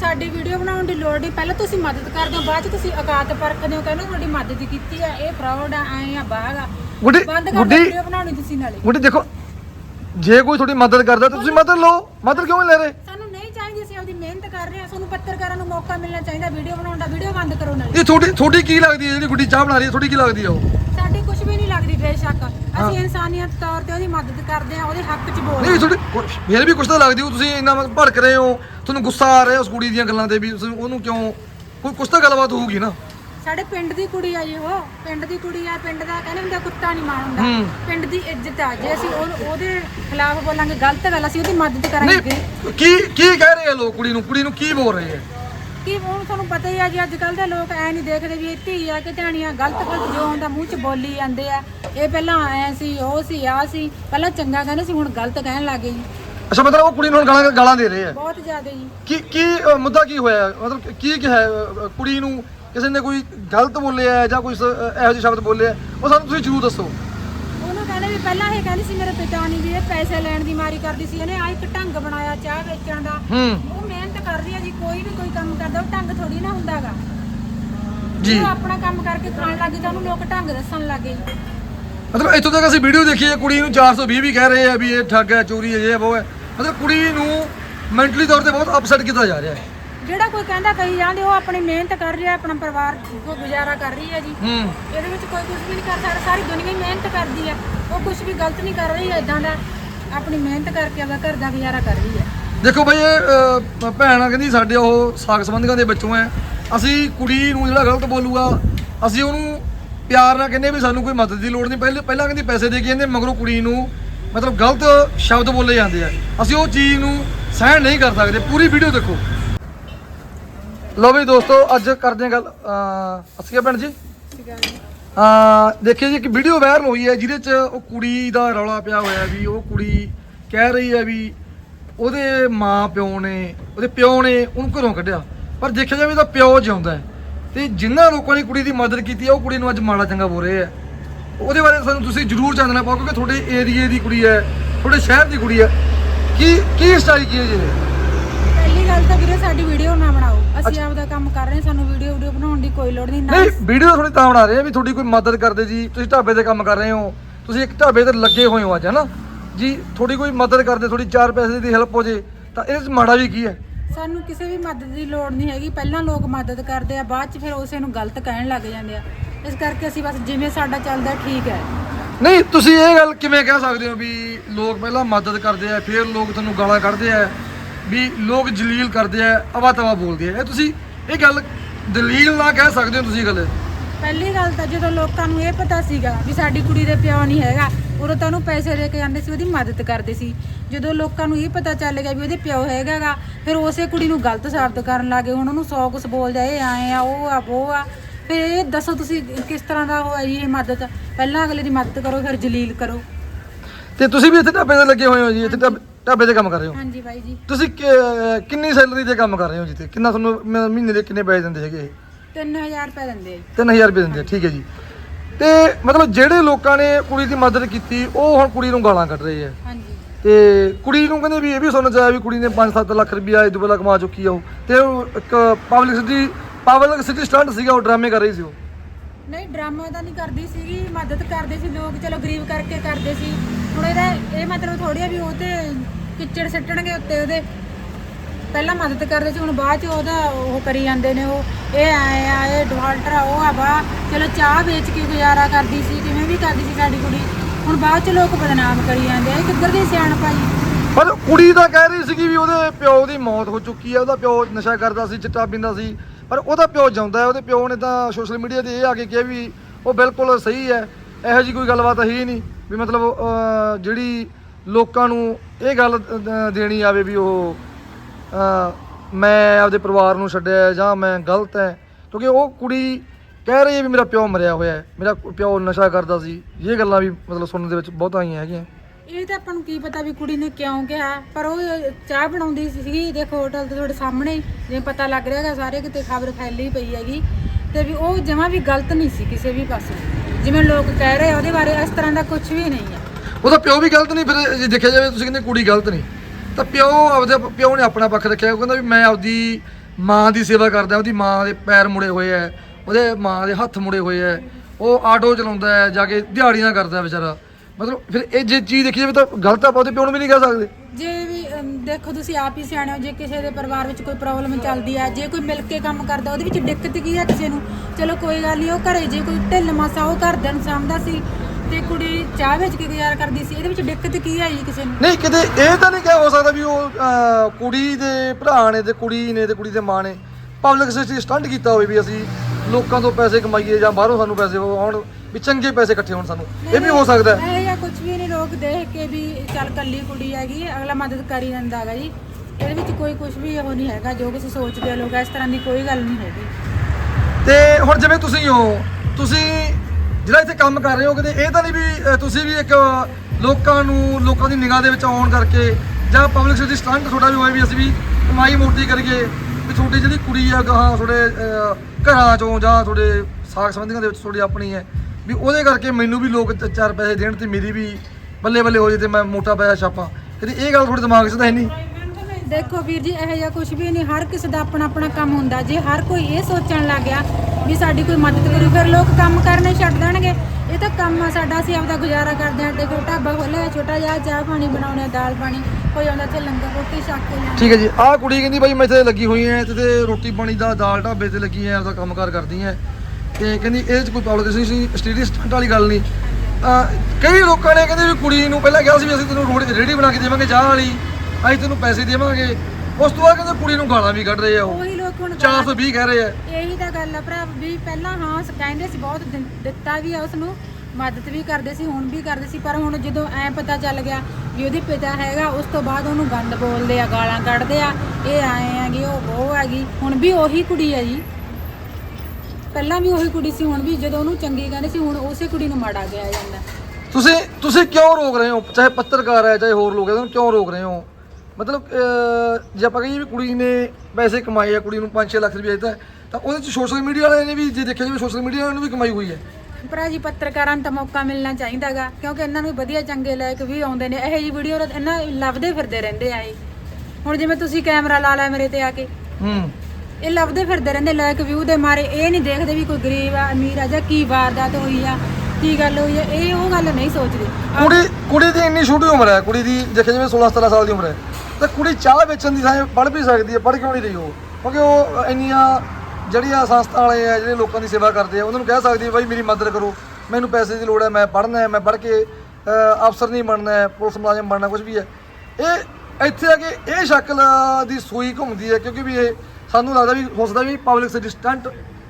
ਸਾਡੀ ਵੀਡੀਓ ਬਣਾਉਣ ਦੀ ਲੋੜ ਨਹੀਂ। ਪਹਿਲਾਂ ਤੁਸੀਂ ਮਦਦ ਕਰਦੇ ਹੋ ਬਾਅਦ ਚ ਤੁਸੀਂ ਔਕਾਤ ਪਰਖਦੇ ਹੋ ਕਹਿੰਦੇ ਤੁਹਾਡੀ ਮਦਦ ਕੀਤੀ ਆ ਇਹ ਫਰਾਡ ਆ ਐ ਆ ਬਾਗ ਆ। ਗੁੱਡੀ ਬੰਦ ਕਰ ਗੁੱਡੀ। ਵੀਡੀਓ ਬਣਾਉਣੀ ਤੁਸੀਂ ਨਾਲੇ। ਗੁੱਡੀ ਦੇਖੋ ਜੇ ਕੋਈ ਤੁਹਾਡੀ ਮਦਦ ਕਰਦਾ ਤਾਂ ਤੁਸੀਂ ਮਦਦ ਲਓ। ਮਦਦ ਕਿਉਂ ਨਹੀਂ ਲੈ ਰਹੇ? ਸਾਨੂੰ ਨਹੀਂ ਚਾਹੀਦੀ ਅਸੀਂ ਆਪਦੀ ਮਿਹਨਤ ਕਰ ਰਹੇ ਹਾਂ। ਸਾਨੂੰ ਪੱਤਰਕਾਰਾਂ ਨੂੰ ਮੌਕਾ ਮਿਲਣਾ ਚਾਹੀਦਾ ਵੀਡੀਓ ਬਣਾਉਣ ਦਾ ਵੀਡੀਓ ਬੰਦ ਕਰੋ ਨਾਲੇ। ਇਹ ਤੁਹਾਡੀ ਤੁਹਾਡੀ ਕੀ ਲੱਗਦੀ ਹੈ ਜਿਹੜੀ ਗੁੱਡੀ ਚਾਹ ਬਣਾ ਰਹੀ ਹੈ? ਤੁਹਾਡੀ ਕੀ ਲੱਗਦੀ ਹੈ ਉਹ ਸਾਡੀ ਕੁਝ ਵੀ ਨਹੀਂ ਲੱਗਦੀ ਬੇਸ਼ੱਕ। ਅਸੀਂ ਇਨਸਾਨੀਅਤ ਤੌਰ ਤੇ ਉਹਦੀ ਮਦਦ ਕਰਦੇ ਹਾਂ ਉਹਦੇ ਹੱਕ 'ਚ ਬੋਲਦੇ ਨਹੀਂ ਤੁਹਾਡੀ ਕੁ- ਫਿਰ ਵੀ ਕੁਛ ਤਾਂ ਲੱਗਦੀ ਹੋ ਤੁਸੀਂ ਇੰਨਾ ਭੜਕ ਰਹੇ ਹੋ ਤੁਹਾਨੂੰ ਗੁੱਸਾ ਆ ਰਿਹਾ ਉਸ ਕੁੜੀ ਦੀਆਂ ਗੱਲਾਂ ਤੇ ਵੀ ਤੁਸੀਂ ਉਹਨੂੰ ਕਿਉਂ ਕੋਈ ਕੁਛ ਤਾਂ ਗੱਲਬਾਤ ਹੋਊਗੀ ਨਾ। ਸਾਡੇ ਪਿੰਡ ਦੀ ਕੁੜੀ ਆ ਜੀ ਉਹ ਪਿੰਡ ਦੀ ਕੁੜੀ ਆ ਪਿੰਡ ਦਾ ਕਹਿੰਦੇ ਹੁੰਦੇ ਆ, ਕੁੱਤਾ ਨਹੀਂ ਮਾਰ ਹੁੰਦਾ ਹੂੰ। ਪਿੰਡ ਦੀ ਇੱਜ਼ਤ ਆ ਜੇ ਅਸੀਂ ਉਹ- ਉਹਦੇ ਖਿਲਾਫ ਬੋਲਾਂਗੇ ਗਲਤ ਗੱਲ ਅਸੀਂ ਉਹਦੀ ਮਦਦ ਕਰਾਂਗੇ। ਨਹੀਂ ਕੀ ਕੀ ਕਹਿ ਰਹੇ ਆ ਲੋਕ ਕੁੜੀ ਨੂੰ? ਕੁੜੀ ਨੂੰ ਕੀ ਬੋਲ ਰਹੇ ਆ? ਕੀ ਹੁਣ ਤੁਹਾਨੂੰ ਪਤਾ ਹੀ ਆ ਜੀ ਅੱਜ ਕੱਲ ਦੇ ਲੋਕ ਐ ਨਹੀਂ ਦੇਖਦੇ ਵੀ ਇਹ ਧੀ ਆ ਕਿ ਧਿਆਣੀਆਂ ਗਲਤ ਗਲਤ ਜੋ ਹੁੰਦਾ ਮੂੰਹ 'ਚ ਬੋਲੀ ਜਾਂਦੇ ਆ। ਇਹ ਪਹਿਲਾਂ ਐ ਸੀ ਉਹ ਸੀ ਆ ਸੀ। ਪਹਿਲਾਂ ਚੰਗਾ ਕਹਿੰਦੇ ਸੀ ਹੁਣ ਗਲਤ ਕਹਿਣ ਲੱਗੇ ਜੀ ਅੱਛਾ ਮਤਲਬ ਉਹ ਕੁੜੀ ਨੂੰ ਹੁਣ ਗਾਲਾਂ ਗਾਲਾਂ ਦੇ ਰਹੇ ਆ। ਬਹੁਤ ਜ਼ਿਆਦਾ ਜੀ। ਕੀ ਕੀ ਅ, ਮੁੱਦਾ ਕੀ ਹੋਇਆ? ਮਤਲਬ ਕੀ ਕੀ ਹੈ ਅ, ਕੁੜੀ ਨੂੰ ਕਿਸੇ ਨੇ ਕੋਈ ਗਲਤ ਬੋਲਿਆ ਹੈ ਜਾਂ ਕੋਈ ਸ- ਅ, ਇਹੋ ਜਿਹੇ ਸ਼ਬਦ ਬੋਲੇ ਆ ਉਹ ਸਾਨੂੰ ਤੁਸੀਂ ਜ਼ਰੂਰ ਦੱਸੋ। ਉਹਨੂੰ ਕਹਿੰਦੇ ਵੀ ਪਹਿਲਾਂ ਇਹ ਕਹਿੰਦੀ ਸੀ ਮੇਰੇ ਪਿਤਾ ਨਹੀਂ ਵੀ ਇਹ ਪੈਸੇ ਲੈਣ ਦੀ ਮਾਰੀ ਕਰਦੀ ਸੀ। ਇਹਨੇ ਆ ਇੱਕ ਢੰਗ ਬਣਾਇਆ ਚਾਹ ਵੇਚਣ ਦਾ। ਹੂੰ। ਉਹ ਮਿਹਨਤ ਕਰ ਰਹੀ ਹੈ ਜੀ ਕੋਈ ਵੀ ਕੋਈ ਕੰਮ ਕਰਦਾ ਉਹ ਢੰਗ ਥੋੜੀ ਨਾ ਹੁੰਦਾਗਾ। ਜੀ। ਉਹ ਆਪਣਾ ਕੰਮ ਕਰਕੇ ਖਾਣ ਲੱਗੇ ਤਾਂ ਉਹਨੂੰ ਲੋਕ ਢੰਗ ਦੱਸਣ ਲੱਗੇ ਮਤਲਬ ਇੱਥੋਂ ਤੱਕ ਅਸੀਂ ਵੀਡੀਓ ਦੇਖੀ ਹੈ ਕੁੜੀ ਨੂੰ 420 ਵੀ ਕਹਿ ਰਹੇ ਆ ਵੀ ਇਹ ਠੱਗ ਹੈ ਚੋਰੀ ਹੈ ਇਹ ਉਹ ਹੈ। ਮਤਲਬ ਕੁੜੀ ਨੂੰ ਮੈਂਟਲੀ ਤੌਰ ਤੇ ਬਹੁਤ ਅਪਸੈਟ ਕੀਤਾ ਜਾ ਰਿਹਾ ਹੈ। ਜਿਹੜਾ ਕੋਈ ਕਹਿੰਦਾ ਕਹੀ ਜਾਂਦੇ ਉਹ ਆਪਣੀ ਮਿਹਨਤ ਕਰ ਰਿਹਾ ਆਪਣਾ ਪਰਿਵਾਰ ਕੋ ਗੁਜ਼ਾਰਾ ਕਰ ਰਹੀ ਹੈ ਜੀ। ਹੂੰ। ਇਹਦੇ ਵਿੱਚ ਕੋਈ ਕੁਝ ਵੀ ਨਹੀਂ ਕਰ ਸਕਦਾ ਸਾਰੀ ਦੁਨੀਆ ਹੀ ਮਿਹਨਤ ਕਰਦੀ ਹੈ। ਉਹ ਕੁਝ ਵੀ ਗਲਤ ਨਹੀਂ ਕਰ ਰਹੀ ਇਦਾਂ ਦਾ ਆਪਣੀ ਮਿਹਨਤ ਕਰਕੇ ਆਪਦਾ ਘਰ ਦਾ ਗੁਜ਼ਾਰਾ ਕਰ ਰਹੀ ਹੈ। ਦੇਖੋ ਭਾਈ ਇਹ ਭੈਣ ਕਹਿੰਦੀ ਸਾਡੇ ਉਹ ਸਾਗ ਸੰਬੰਧੀਆਂ ਦੇ ਵਿੱਚੋਂ ਹੈ। ਅਸੀਂ ਕੁੜੀ ਨੂੰ ਜਿਹੜਾ ਗਲਤ ਬੋਲੂਗਾ ਅਸੀਂ ਉਹਨੂੰ ਪਿਆਰ ਨਾਲ ਕਹਿੰਦੇ ਵੀ ਸਾਨੂੰ ਕੋਈ ਮਦਦ ਦੀ ਲੋੜ ਨਹੀਂ। ਪਹਿਲੇ ਪਹਿਲਾਂ ਕਹਿੰਦੀ ਪੈਸੇ ਦੇ ਕੇ ਜਾਂਦੇ ਮਗਰੋਂ ਕੁੜੀ ਨੂੰ ਮਤਲਬ ਗਲਤ ਸ਼ਬਦ ਬੋਲੇ ਜਾਂਦੇ ਆ। ਅਸੀਂ ਉਹ ਚੀਜ਼ ਨੂੰ ਸਹਿਣ ਨਹੀਂ ਕਰ ਸਕਦੇ। ਪੂਰੀ ਵੀਡੀਓ ਦੇਖੋ। ਲਓ ਵੀ ਦੋਸਤੋ ਅੱਜ ਕਰਦੇ ਹਾਂ ਗੱਲ। ਅ, ਅਸੀਂ ਭੈਣ ਜੀ। ਆ ਦੇਖਿਓ ਜੀ ਇੱਕ ਵੀਡੀਓ ਵਾਇਰਲ ਹੋਈ ਹੈ ਜਿਹਦੇ 'ਚ ਉਹ ਕੁੜੀ ਦਾ ਰੌਲਾ ਪਿਆ ਹੋਇਆ ਵੀ ਉਹ ਕੁੜੀ ਕਹਿ ਰਹੀ ਹੈ ਵੀ ਉਹਦੇ ਮਾਂ ਪਿਓ ਨੇ ਉਹਦੇ ਪਿਓ ਨੇ ਉਹਨੂੰ ਘਰੋਂ ਕੱਢਿਆ। ਪਰ ਦੇਖਿਆ ਜਾਵੇ ਤਾਂ ਪਿਓ ਜਿਉਂਦਾ ਹੈ। ਤੇ ਜਿਨ੍ਹਾਂ ਲੋਕਾਂ ਨੇ ਕੁੜੀ ਦੀ ਮਦਦ ਕੀਤੀ ਹੈ ਉਹ ਕੁੜੀ ਨੂੰ ਅੱਜ ਮਾੜਾ ਚੰਗਾ ਬੋਲ ਰਹੇ ਆ। ਉਹਦੇ ਬਾਰੇ ਸਾਨੂੰ ਤੁਸੀਂ ਜ਼ਰੂਰ ਜਾਣਨਾ ਪਾਓ ਕਿਉਂਕਿ ਤੁਹਾਡੇ ਏਰੀਏ ਦੀ ਕੁੜੀ ਹੈ ਤੁਹਾਡੇ ਸ਼ਹਿਰ ਦੀ ਕੁੜੀ ਹੈ। ਕੀ ਕੀ ਸਟਾਈਲ ਕੀ ਹੈ ਜੀ? ਪਹਿਲੀ ਗੱਲ ਤਾਂ ਵੀਰੇ ਸਾਡੀ ਵੀਡੀਓ ਨਾ ਬਣਾਓ। ਅਸੀਂ ਆਪਦਾ ਕੰਮ ਕਰ ਰਹੇ ਸਾਨੂੰ ਵੀਡੀਓ ਵੀਡੀਓ ਬਣਾਉਣ ਦੀ ਕੋਈ ਲੋੜ ਨਹੀਂ ਨਹੀਂ ਵੀਡੀਓ ਥੋੜੀ ਤਾਂ ਬਣਾ ਰਹੇ ਆ ਵੀ ਤੁਹਾਡੀ ਕੋਈ ਮਦਦ ਕਰਦੇ ਜੀ। ਤੁਸੀਂ ਢਾਬੇ ਤੇ ਕੰਮ ਕਰ ਰਹੇ ਹੋ। ਤੁਸੀਂ ਇੱਕ ਢਾਬੇ ਤੇ ਲੱਗੇ ਹੋਏ ਹੋ ਅੱਜ ਹਨਾ? ਜੀ ਥੋੜੀ ਕੋਈ ਮਦਦ ਕਰਦੇ ਥੋੜੀ ਚਾਰ ਪੈਸੇ ਦੀ ਹੈਲਪ ਹੋ ਜੇ ਤਾਂ ਇਹਦੇ ਚ ਮਾੜਾ ਵੀ ਕੀ ਹੈ? ਸਾਨੂੰ ਕਿਸੇ ਵੀ ਮਦਦ ਦੀ ਲੋੜ ਨਹੀਂ ਹੈਗੀ। ਪਹਿਲਾਂ ਲੋਕ ਮਦਦ ਕਰਦੇ ਆ, ਬਾਅਦ ਚ ਫਿਰ ਉਸੇ ਨੂੰ ਗਲਤ ਕਹਿਣ ਲੱਗ ਜਾਂਦੇ ਆ। ਇਸ ਕਰਕੇ ਅਸੀਂ ਬਸ ਜਿਵੇਂ ਸਾਡਾ ਚੱਲਦਾ ਠੀਕ ਹੈ। ਨਹੀਂ, ਤੁਸੀਂ ਇਹ ਗੱਲ ਕਿਵੇਂ ਕਹਿ ਸਕਦੇ ਹੋ ਵੀ ਲੋਕ ਪਹਿਲਾਂ ਮਦਦ ਕਰਦੇ ਆ, ਫਿਰ ਲੋਕ ਤੁਹਾਨੂੰ ਗਾਲਾਂ ਕੱਢਦੇ ਆ, ਵੀ ਲੋਕ ਜਲੀਲ ਕਰਦੇ ਆ ਅਵਾ ਤਵਾ ਬੋਲਦੇ ਆ। ਇਹ ਤੁਸੀਂ ਇਹ ਗੱਲ ਦਲੀਲ ਨਾ ਕਹਿ ਸਕਦੇ ਹੋ ਤੁਸੀਂ ਇਹ ਗੱਲ? ਪਹਿਲੀ ਗੱਲ ਤਾਂ ਜਦੋਂ ਲੋਕਾਂ ਨੂੰ ਇਹ ਪਤਾ ਸੀਗਾ ਵੀ ਸਾਡੀ ਕੁੜੀ ਦੇ ਪਿਓ ਨਹੀਂ ਹੈਗਾ ਉਦੋਂ ਤਾਂ ਉਹਨੂੰ ਪੈਸੇ ਦੇ ਕੇ ਜਾਂਦੇ ਸੀ ਉਹਦੀ ਮਦਦ ਕਰਦੇ ਸੀ। ਜਦੋਂ ਲੋਕਾਂ ਨੂੰ ਇਹ ਪਤਾ ਚੱਲ ਗਿਆ ਵੀ ਉਹਦੇ ਪਿਓ ਹੈਗਾਗਾ ਫਿਰ ਉਸੇ ਕੁੜੀ ਨੂੰ ਗਲਤ ਸਾਬਤ ਕਰਨ ਲੱਗੇ ਹੁਣ ਉਹਨੂੰ ਸੌ ਕੁਛ ਬੋਲਦਾ ਇਹ ਆਏ ਆ ਉਹ ਆ ਉਹ ਆ। ਫਿਰ ਇਹ ਦੱਸੋ ਤੁਸੀਂ ਕਿਸ ਤਰ੍ਹਾਂ ਦਾ ਹੋਇਆ ਜੀ ਇਹ ਮਦਦ? ਪਹਿਲਾਂ ਅਗਲੇ ਦੀ ਮਦਦ ਕਰੋ ਫਿਰ ਜਲੀਲ ਕਰੋ। ਤੇ ਤੁਸੀਂ ਵੀ ਇੱਥੇ ਢਾਬੇ ਤੇ ਲੱਗੇ ਹੋਏ ਹੋ ਜੀ ਇੱਥੇ ਢਾਬੇ- ਢਾਬੇ ਤੇ ਕੰਮ ਕਰ ਰਹੇ ਹੋ? ਹਾਂਜੀ ਬਾਈ ਜੀ। ਤੁਸੀਂ ਕਿ- ਕਿੰਨੀ ਸੈਲਰੀ ਤੇ ਕੰਮ ਕਰ ਰਹੇ ਹੋ ਜਿੱਥੇ ਕਿੰਨਾ ਤੁਹਾਨੂੰ ਮ- ਮਹੀਨੇ ਦੇ ਕਿੰਨੇ ਪੈਸੇ ਦਿੰਦੇ ਹੈਗੇ ਇਹ? 3000 ਰੁਪਏ ਦਿੰਦੇ ਆ ਜੀ। 3000 ਰੁਪਏ ਦਿੰਦੇ ਆ ਠੀਕ ਹੈ ਜੀ। ਤੇ ਮਤਲਬ ਜਿਹੜੇ ਲੋਕਾਂ ਨੇ ਕੁੜੀ ਦੀ ਮਦਦ ਕੀਤੀ ਉਹ ਹੁਣ ਕੁੜੀ ਨੂੰ ਗਾਲਾਂ ਕੱਢ ਰਹੇ ਆ। ਹਾਂਜੀ। ਤੇ ਕੁੜੀ ਨੂੰ ਕਹਿੰਦੇ ਵੀ ਇਹ ਵੀ ਸੁਣਨ ਚ ਆਇਆ ਵੀ ਕੁੜੀ ਨੇ 5-7 ਲੱਖ ਰੁਪਇਆ ਇਹ ਪਹਿਲਾਂ ਕਮਾ ਚੁੱਕੀ ਆ ਉਹ। ਤੇ ਉਹ ਇੱਕ ਪਬਲਿਸਿਟੀ ਪਬਲਿਸਿਟੀ ਸਟੰਟ ਸੀਗਾ ਉਹ ਡਰਾਮੇ ਕਰ ਰਹੀ ਸੀ ਉਹ। ਨਹੀਂ ਡਰਾਮਾ ਤਾਂ ਨਹੀਂ ਕਰਦੀ ਸੀਗੀ ਮਦਦ ਕਰਦੇ ਸੀ ਲੋਕ ਚਲੋ ਗਰੀਬ ਕਰਕੇ ਕਰਦੇ ਸੀ। ਹੁਣ ਇਹਦਾ ਇਹ ਮਤਲਬ ਥੋੜੀ ਆ ਵੀ ਉਹ ਤੇ ਕਿੱਚੜ ਸੱਟਣਗੇ ਉੱਤੇ ਉਹਦੇ। ਪਹਿਲਾਂ ਮਦਦ ਕਰਦੇ ਸੀ ਹੁਣ ਬਾਅਦ ਚ ਉਹਦਾ ਉਹ ਕਰੀ ਜਾਂਦੇ ਨੇ ਉਹ। ਇਹ ਆਏ ਆ ਇਹ ਡਿਫਾਲਟਰ ਆ ਉਹ ਆ ਬਾ। ਚਲੋ ਚਾਹ ਵੇਚ ਕੇ ਗੁਜ਼ਾਰਾ ਕਰਦੀ ਸੀ ਕਿਵੇਂ ਵੀ ਕਰਦੀ ਸੀ ਸਾਡੀ ਕੁੜੀ। ਹੁਣ ਬਾਅਦ ਚ ਲੋਕ ਬਦਨਾਮ ਕਰੀ ਜਾਂਦੇ ਆ। ਇਹ ਕਿੱਧਰ ਦੀ ਸਿਆਣ ਪਾਈ ਪਰ ਕੁੜੀ ਤਾਂ ਕਹਿ ਰਹੀ ਸੀਗੀ ਵੀ ਉਹਦੇ ਪਿਓ ਦੀ ਮੌਤ ਹੋ ਚੁੱਕੀ ਆ ਉਹਦਾ ਪਿਓ ਨਸ਼ਾ ਕਰਦਾ ਸੀ ਚਿੱਟਾ ਪੀਂਦਾ ਸੀ। ਪਰ ਉਹਦਾ ਪਿਓ ਜਿਉਂਦਾ ਹੈ ਉਹਦੇ ਪਿਓ ਨੇ ਤਾਂ ਸੋਸ਼ਲ ਮੀਡੀਆ ਤੇ ਇਹ ਆ ਕੇ ਕਿਹਾ ਵੀ ਉਹ ਬਿਲਕੁਲ ਸਹੀ ਹੈ। ਇਹੋ ਜੀ ਕੋਈ ਗੱਲਬਾਤ ਹੈ ਹੀ ਨਹੀਂ ਵੀ ਮਤਲਬ ਅਹ, ਜਿਹੜੀ ਲੋਕਾਂ ਨੂੰ ਇਹ ਗੱਲ ਅਹ, ਦੇਣੀ ਆਵੇ ਵੀ ਉਹ ਮੈਂ ਆਪਦੇ ਪਰਿਵਾਰ ਨੂੰ ਛੱਡਿਆ ਜਾਂ ਮੈਂ ਗਲਤ ਹੈ ਕਿਉਂਕਿ ਉਹ ਕੁੜੀ ਕਹਿ ਰਹੀ ਹੈ ਵੀ ਮੇਰਾ ਪਿਓ ਮਰਿਆ ਹੋਇਆ ਹੈ ਮੇਰਾ ਪਿਓ ਨਸ਼ਾ ਕਰਦਾ ਸੀ ਇਹ ਗੱਲਾਂ ਵੀ ਮਤਲਬ ਸੁਣਨ ਦੇ ਵਿੱਚ ਬਹੁਤ ਆਈਆਂ ਹੈਗੀਆਂ। ਇਹ ਤਾਂ ਆਪਾਂ ਨੂੰ ਕੀ ਪਤਾ ਵੀ ਕੁੜੀ ਨੇ ਕਿਉਂ ਕਿਹਾ ਪਰ ਉਹ ਚਾਹ ਬਣਾਉਂਦੀ ਸੀਗੀ ਦੇਖੋ ਹੋਟਲ ਤੇ ਤੁਹਾਡੇ ਸਾਹਮਣੇ ਜਿਵੇਂ ਪਤਾ ਲੱਗ ਰਿਹਾ ਹੈਗਾ ਸਾਰੇ ਕਿਤੇ ਖਬਰ ਫੈਲੀ ਪਈ ਹੈਗੀ ਤੇ ਵੀ ਉਹ ਜਮਾਂ ਵੀ ਗਲਤ ਨਹੀਂ ਸੀ ਕਿਸੇ ਵੀ ਪਾਸੇ। ਜਿਵੇਂ ਲੋਕ ਕਹਿ ਰਹੇ ਉਹਦੇ ਬਾਰੇ ਇਸ ਤਰ੍ਹਾਂ ਦਾ ਕੁਝ ਵੀ ਨਹੀਂ ਹੈ। ਉਹਦਾ ਪਿਓ ਵੀ ਗਲਤ ਨਹੀਂ ਫਿਰ ਜੇ ਦੇਖਿਆ ਜਾਵੇ ਤੁਸੀਂ ਕਹਿੰਦੇ ਕੁੜੀ ਗਲਤ ਨਹੀਂ। ਤਾਂ ਪਿਓ ਆਪਦੇ ਪਿਓ ਨੇ ਆਪਣਾ ਪੱਖ ਰੱਖਿਆ, ਉਹ ਕਹਿੰਦਾ ਵੀ ਮੈਂ ਆਪਦੀ ਮਾਂ ਦੀ ਸੇਵਾ ਕਰਦਾ, ਉਹਦੀ ਮਾਂ ਦੇ ਪੈਰ ਮੁੜੇ ਹੋਏ ਐ, ਉਹਦੇ ਮਾਂ ਦੇ ਹੱਥ ਮੁੜੇ ਹੋਏ ਐ, ਉਹ ਆਟੋ ਚਲਾਉਂਦਾ ਹੈ ਜਾ ਕੇ ਦਿਹਾੜੀਆਂ ਕਰਦਾ ਹੈ ਵਿਚਾਰਾ। ਮਤਲਬ ਫਿਰ ਇਹ ਜੇ ਚੀਜ਼ ਦੇਖੀ ਜਾਵੇ ਤਾਂ ਗਲਤ ਆਪਾਂ ਉਹਦੇ ਪਿਓ ਨੂੰ ਵੀ ਨਹੀਂ ਕਹਿ ਸਕਦੇ। ਜੇ ਵੀ ਦੇਖੋ ਤੁਸੀਂ ਆਪ ਹੀ ਸਿਆਣੇ ਹੋ, ਜੇ ਕਿਸੇ ਦੇ ਪਰਿਵਾਰ ਵਿੱਚ ਕੋਈ ਪ੍ਰੋਬਲਮ ਚੱਲਦੀ ਹੈ ਜੇ ਕੋਈ ਮਿਲ ਕੇ ਕੰਮ ਕਰਦਾ, ਉਹਦੇ ਵਿੱਚ ਦਿੱਕਤ ਕੀ ਹੈ ਕਿਸੇ ਨੂੰ? ਚਲੋ ਕੋਈ ਗੱਲ ਨਹੀਂ ਉਹ ਘਰੇ ਜੇ ਕੋਈ ਢਿੱਲ ਮਾਸਾ, ਉਹ ਘਰ ਨੂੰ ਸਾਂਭਦਾ ਸੀ ਤੇ ਕੁੜੀ ਚਾਹ ਵਿੱਚ ਕੇ ਗੁਜ਼ਾਰਾ ਕਰਦੀ ਸੀ ਇਹਦੇ ਵਿੱਚ ਦਿੱਕਤ ਕੀ ਹੈ ਜੀ ਕਿਸੇ ਨੂੰ? ਨਹੀਂ ਕਿਤੇ ਇਹ ਤਾਂ ਨਹੀਂ ਕਿਹਾ ਹੋ ਸਕਦਾ ਵੀ ਉਹ ਅਹ, ਕੁੜੀ ਦੇ ਭਰਾ ਨੇ ਤੇ ਕੁੜੀ ਨੇ ਤੇ ਕੁੜੀ ਦੇ ਮਾਂ ਨੇ ਪਬਲਿਕ ਸਿਸਟਮ ਸਟੰਟ ਕੀਤਾ ਹੋਵੇ ਵੀ ਅਸੀਂ ਲੋਕਾਂ ਤੋਂ ਪੈਸੇ ਕਮਾਈਏ ਜਾਂ ਬਾਹਰੋਂ ਸਾਨੂੰ ਪੈਸੇ ਆਉਣ ਵੀ ਚੰਗੇ ਪੈਸੇ ਇਕੱਠੇ ਹੋਣ ਸਾਨੂੰ। ਇਹ ਵੀ ਹੋ ਸਕਦਾ। ਹੈ। ਇਹ ਜਾਂ ਕੁਝ ਵੀ ਨਹੀਂ ਲੋਕ ਦੇਖ ਕੇ ਵੀ ਚੱਲ ਕੱਲੀ ਕੁੜੀ ਹੈਗੀ ਅਗਲਾ ਮਦਦ ਕਰ ਹੀ ਦਿੰਦਾ ਹੈਗਾ ਜੀ। ਇਹਦੇ ਵਿੱਚ ਕੋਈ ਕੁਝ ਵੀ ਉਹ ਨਹੀਂ ਹੈਗਾ ਜੋ ਕੁਝ ਸੋਚਦੇ ਆ ਲੋਕ ਇਸ ਤਰ੍ਹਾਂ ਦੀ ਕੋਈ ਗੱਲ ਨਹੀਂ ਹੈਗੀ। ਤੇ ਹੁਣ ਜਿਵੇਂ ਤੁਸੀਂ ਹੋ ਤੁਸੀਂ ਜਿਹੜਾ ਇੱਥੇ ਕੰਮ ਕਰ ਰਹੇ ਹੋ, ਕਿਤੇ ਇਹ ਤਾਂ ਨਹੀਂ ਵੀ ਤੁਸੀਂ ਵੀ ਇੱਕ ਲੋਕਾਂ ਨੂੰ, ਲੋਕਾਂ ਦੀ ਨਿਗਾਹ ਦੇ ਵਿੱਚ ਆਉਣ ਕਰਕੇ ਜਾਂ ਪਬਲਿਕ ਸਿਟੀ ਸਟੰਟ ਤੁਹਾਡਾ ਵੀ ਹੋਇਆ ਵੀ ਅਸੀਂ ਵੀ ਕਮਾਈ ਮੂਰਤੀ ਕਰੀਏ, ਵੀ ਤੁਹਾਡੀ ਜਿਹੜੀ ਕੁੜੀ ਆ, ਗਾਹਾਂ ਤੁਹਾਡੇ ਘਰਾਂ ਚੋਂ ਜਾਂ ਤੁਹਾਡੇ ਸਾਖ ਸੰਬੰਧੀਆਂ ਦੇ ਵਿੱਚ ਤੁਹਾਡੀ ਆਪਣੀ ਹੈ, ਵੀ ਉਹਦੇ ਕਰਕੇ ਮੈਨੂੰ ਵੀ ਲੋਕ ਚਾਰ ਪੈਸੇ ਦੇਣ ਤੇ ਮੇਰੀ ਵੀ ਬੱਲੇ ਬੱਲੇ ਹੋ ਜੇ ਤੇ ਮੈਂ ਮੋਟਾ ਪੈਸਾ ਛਾਪਾਂ। ਕਦੇ ਇਹ ਗੱਲ ਤੁਹਾਡੇ ਦਿਮਾਗ 'ਚ ਤਾਂ ਹੈ ਨਹੀਂ? ਦੇਖੋ ਵੀਰ ਜੀ, ਇਹੋ ਜਿਹਾ ਕੁਝ ਵੀ ਨਹੀਂ, ਹਰ ਕਿਸੇ ਦਾ ਆਪਣਾ ਆਪਣਾ ਕੰਮ ਹੁੰਦਾ। ਜੇ ਹਰ ਕੋਈ ਇਹ ਸੋਚਣ ਲੱਗ ਗਿਆ ਵੀ ਸਾਡੀ ਕੋਈ ਮਦਦ ਕਰੂ, ਫਿਰ ਲੋਕ ਕੰਮ ਕਰਨੇ ਛੱਡ ਦੇਣਗੇ। ਇਹ ਤਾਂ ਕੰਮ ਆ, ਸਾਡਾ, ਅਸੀਂ ਆਪਦਾ ਗੁਜ਼ਾਰਾ ਕਰਦੇ ਹਾਂ। ਤੇ ਢਾਬਾ ਖੋਲਿਆ, ਛੋਟਾ ਜਿਹਾ ਚਾਹ ਪਾਣੀ ਬਣਾਉਣੇ ਦਾਲ ਪਾਣੀ। ਕੋਈ ਆਉਂਦਾ ਇੱਥੇ ਲੰਗਰ, ਰੋਟੀ ਛੱਕ ਕੇ ਜਾਂਦਾ ਠੀਕ ਹੈ ਜੀ। ਆਹ ਕੁੜੀ ਕਹਿੰਦੀ ਬਾਈ, ਮੈਂ ਇੱਥੇ ਲੱਗੀ ਹੋਈ ਐ ਤੇ ਰੋਟੀ ਪਾਣੀ ਦਾ ਦਾਲ ਢਾਬੇ ਤੇ ਲੱਗੀ ਐ ਆਪਦਾ ਕੰਮਕਾਰ ਕਰਦੀ ਐ ਤੇ ਕਹਿੰਦੀ ਇਹਦੇ 'ਚ ਕੋਈ ਪ੍ਰੋਬਲਮ ਨਹੀਂ ਸਟੇਡੀ ਸਟੰਟ ਵਾਲੀ ਗੱਲ ਨਹੀਂ। ਕਈ ਲੋਕਾਂ ਨੇ ਕਹਿੰਦੇ ਵੀ ਕੁੜੀ ਨੂੰ ਪਹਿਲਾਂ ਕਿਹਾ ਸੀ ਵੀ ਅਸੀਂ ਤੈਨੂੰ ਰੋਟੀ ਰੇੜੀ ਬਣਾ ਕੇ ਦੇਵਾਂਗੇ ਚਾਹ ਵਾਲੀ। ਅਸੀਂ ਤੈਨੂੰ ਪੈਸੇ ਦੇਵਾਂਗੇ। ਉਸ ਤੋਂ ਬਾਅਦ ਕਹਿੰਦੇ ਕੁੜੀ ਨੂੰ ਗਾਲਾਂ ਵੀ ਕੱਢ ਰਹੇ ਆ ਉਹ। ਉਹੀ ਲੋਕ ਹੁਣ 420 ਕਹਿ ਰਹੇ ਆ। ਇਹੀ ਤਾਂ ਗੱਲ ਆ ਭਰਾ ਵੀ ਪਹਿਲਾਂ ਹਾਂ ਕਹਿੰਦੇ ਸੀ ਬਹੁਤ ਦਿੱਤਾ ਵੀ ਆ ਉਸ ਨੂੰ ਮਦਦ ਵੀ ਕਰਦੇ ਸੀ ਹੁਣ ਵੀ ਕਰਦੇ ਸੀ ਪਰ ਹੁਣ ਜਦੋਂ ਐ ਪਤਾ ਚੱਲ ਗਿਆ ਵੀ ਉਹਦੀ ਪਿਤਾ ਹੈਗਾ ਉਸ ਤੋਂ ਬਾਅਦ ਉਹਨੂੰ ਗੰਦ ਬੋਲਦੇ ਆ ਗਾਲਾਂ ਕੱਢਦੇ ਆ। ਇਹ ਆਏ ਹੈਗੇ ਉਹ ਉਹ ਹੈਗੀ। ਹੁਣ ਵੀ ਉਹੀ ਕੁੜੀ ਆ ਜੀ। ਪਹਿਲਾਂ ਵੀ ਉਹੀ ਕੁੜੀ ਸੀ ਹੁਣ ਵੀ ਜਦੋਂ ਉਹਨੂੰ ਚੰਗੀ ਕਹਿੰਦੇ ਸੀ ਹੁਣ ਉਸੇ ਕੁੜੀ ਨੂੰ ਮਾੜਾ ਗਿਆ ਜਾਂਦਾ। ਤੁਸੀਂ ਤੁਸੀਂ ਕਿਉਂ ਰੋਕ ਰਹੇ ਹੋ? ਚਾਹੇ ਪੱਤਰਕਾਰ ਹੈ ਚਾਹੇ ਹੋਰ ਲੋਕ ਹੈ ਤੁਹਾਨੂੰ ਕਿਉਂ ਰੋਕ ਰਹੇ ਹੋ? ਮਤਲਬ ਅਹ, ਜੇ ਆਪਾਂ ਕਹੀਏ ਵੀ ਕੁੜੀ ਨੇ ਪੈਸੇ ਕਮਾਏ ਆ ਕੁੜੀ ਨੂੰ 5-6 ਲੱਖ ਰੁਪਏ ਦਿੱਤਾ ਹੈ, ਤਾਂ ਉਹਦੇ ਚ ਸੋਸ਼ਲ ਮੀਡੀਆ ਵਾਲਿਆਂ ਨੇ ਵੀ ਜੇ ਦੇਖਿਆ ਜਾਵੇ ਸੋਸ਼ਲ ਮੀਡੀਆ ਵਾਲਿਆਂ ਨੂੰ ਵੀ ਕਮਾਈ ਹੋਈ ਹੈ। ਭਰਾ ਜੀ ਪੱਤਰਕਾਰਾਂ ਨੂੰ ਤਾਂ ਮੌਕਾ ਮਿਲਣਾ ਚਾਹੀਦਾਗਾ ਕਿਉਂਕਿ ਇਹਨਾਂ ਨੂੰ ਵਧੀਆ ਚੰਗੇ ਲਾਇਕ ਵੀ ਆਉਂਦੇ ਨੇ। ਇਹੋ ਜੀ ਵੀਡੀਓ ਇਹਨਾਂ ਲੱਭਦੇ ਫਿਰਦੇ ਰਹਿੰਦੇ ਆ ਇਹ। ਹੁਣ ਜਿਵੇਂ ਤੁਸੀਂ ਕੈਮਰਾ ਲਾ ਲਿਆ ਮੇਰੇ ਤੇ ਆ ਕੇ। ਹੂੰ। ਇਹ ਲੱਭਦੇ ਫਿਰਦੇ ਰਹਿੰਦੇ ਲਾਇਕ ਵਿਊ ਦੇ ਮਾਰੇ। ਇਹ ਨਹੀਂ ਦੇਖਦੇ ਵੀ ਕੋਈ ਗਰੀਬ ਆ ਅਮੀਰ ਆ ਜਾਂ ਕੀ ਵਾਰਦਾਤ ਹੋਈ ਆ ਕੀ ਗੱਲ ਹੋਈ ਆ। ਇਹ ਉਹ ਗੱਲ ਨਹੀਂ ਸੋਚਦੇ। ਕੁੜੀ ਕੁੜੀ ਦੀ ਇੰਨੀ ਛੋਟੀ ਉਮਰ ਹੈ ਕੁੜੀ ਦੀ ਦੇਖਿਆ ਜਾਵੇ 16-17 ਸਾਲ ਦੀ ਉਮਰ ਹੈ। ਤਾਂ ਕੁੜੀ ਚਾਹ ਵੇਚਣ ਦੀ ਥਾਂ ਪੜ੍ਹ ਵੀ ਸਕਦੀ ਹੈ ਪੜ੍ਹ ਕਿਉਂ ਨਹੀਂ ਰਹੀ ਉਹ? ਕਿਉਂਕਿ ਉਹ ਇੰਨੀਆਂ ਜਿਹੜੀਆਂ ਸੰਸਥਾ ਵਾਲੇ ਆ, ਜਿਹੜੇ ਲੋਕਾਂ ਦੀ ਸੇਵਾ ਕਰਦੇ ਆ, ਉਹਨਾਂ ਨੂੰ ਕਹਿ ਸਕਦੀ ਹੈ ਬਾਈ, ਮੇਰੀ ਮਦਦ ਕਰੋ। ਮੈਨੂੰ ਪੈਸੇ ਦੀ ਲੋੜ ਹੈ, ਮੈਂ ਪੜ੍ਹਨਾ ਹੈ, ਮੈਂ ਪੜ੍ਹ ਕੇ ਅਫਸਰ ਨਹੀਂ ਬਣਨਾ ਹੈ, ਪੁਲਿਸ ਮੁਲਾਜ਼ਮ ਬਣਨਾ ਕੁਝ ਵੀ ਹੈ। ਇਹ ਇੱਥੇ ਆ ਕੇ ਇਹ ਸ਼ਕਲ ਦੀ ਸੂਈ ਘੁੰਮਦੀ ਹੈ, ਕਿਉਂਕਿ ਵੀ ਇਹ ਸਾਨੂੰ ਲੱਗਦਾ ਵੀ, ਹੋ ਸਕਦਾ ਵੀ ਪਬਲਿਕ ਸਟੰਟ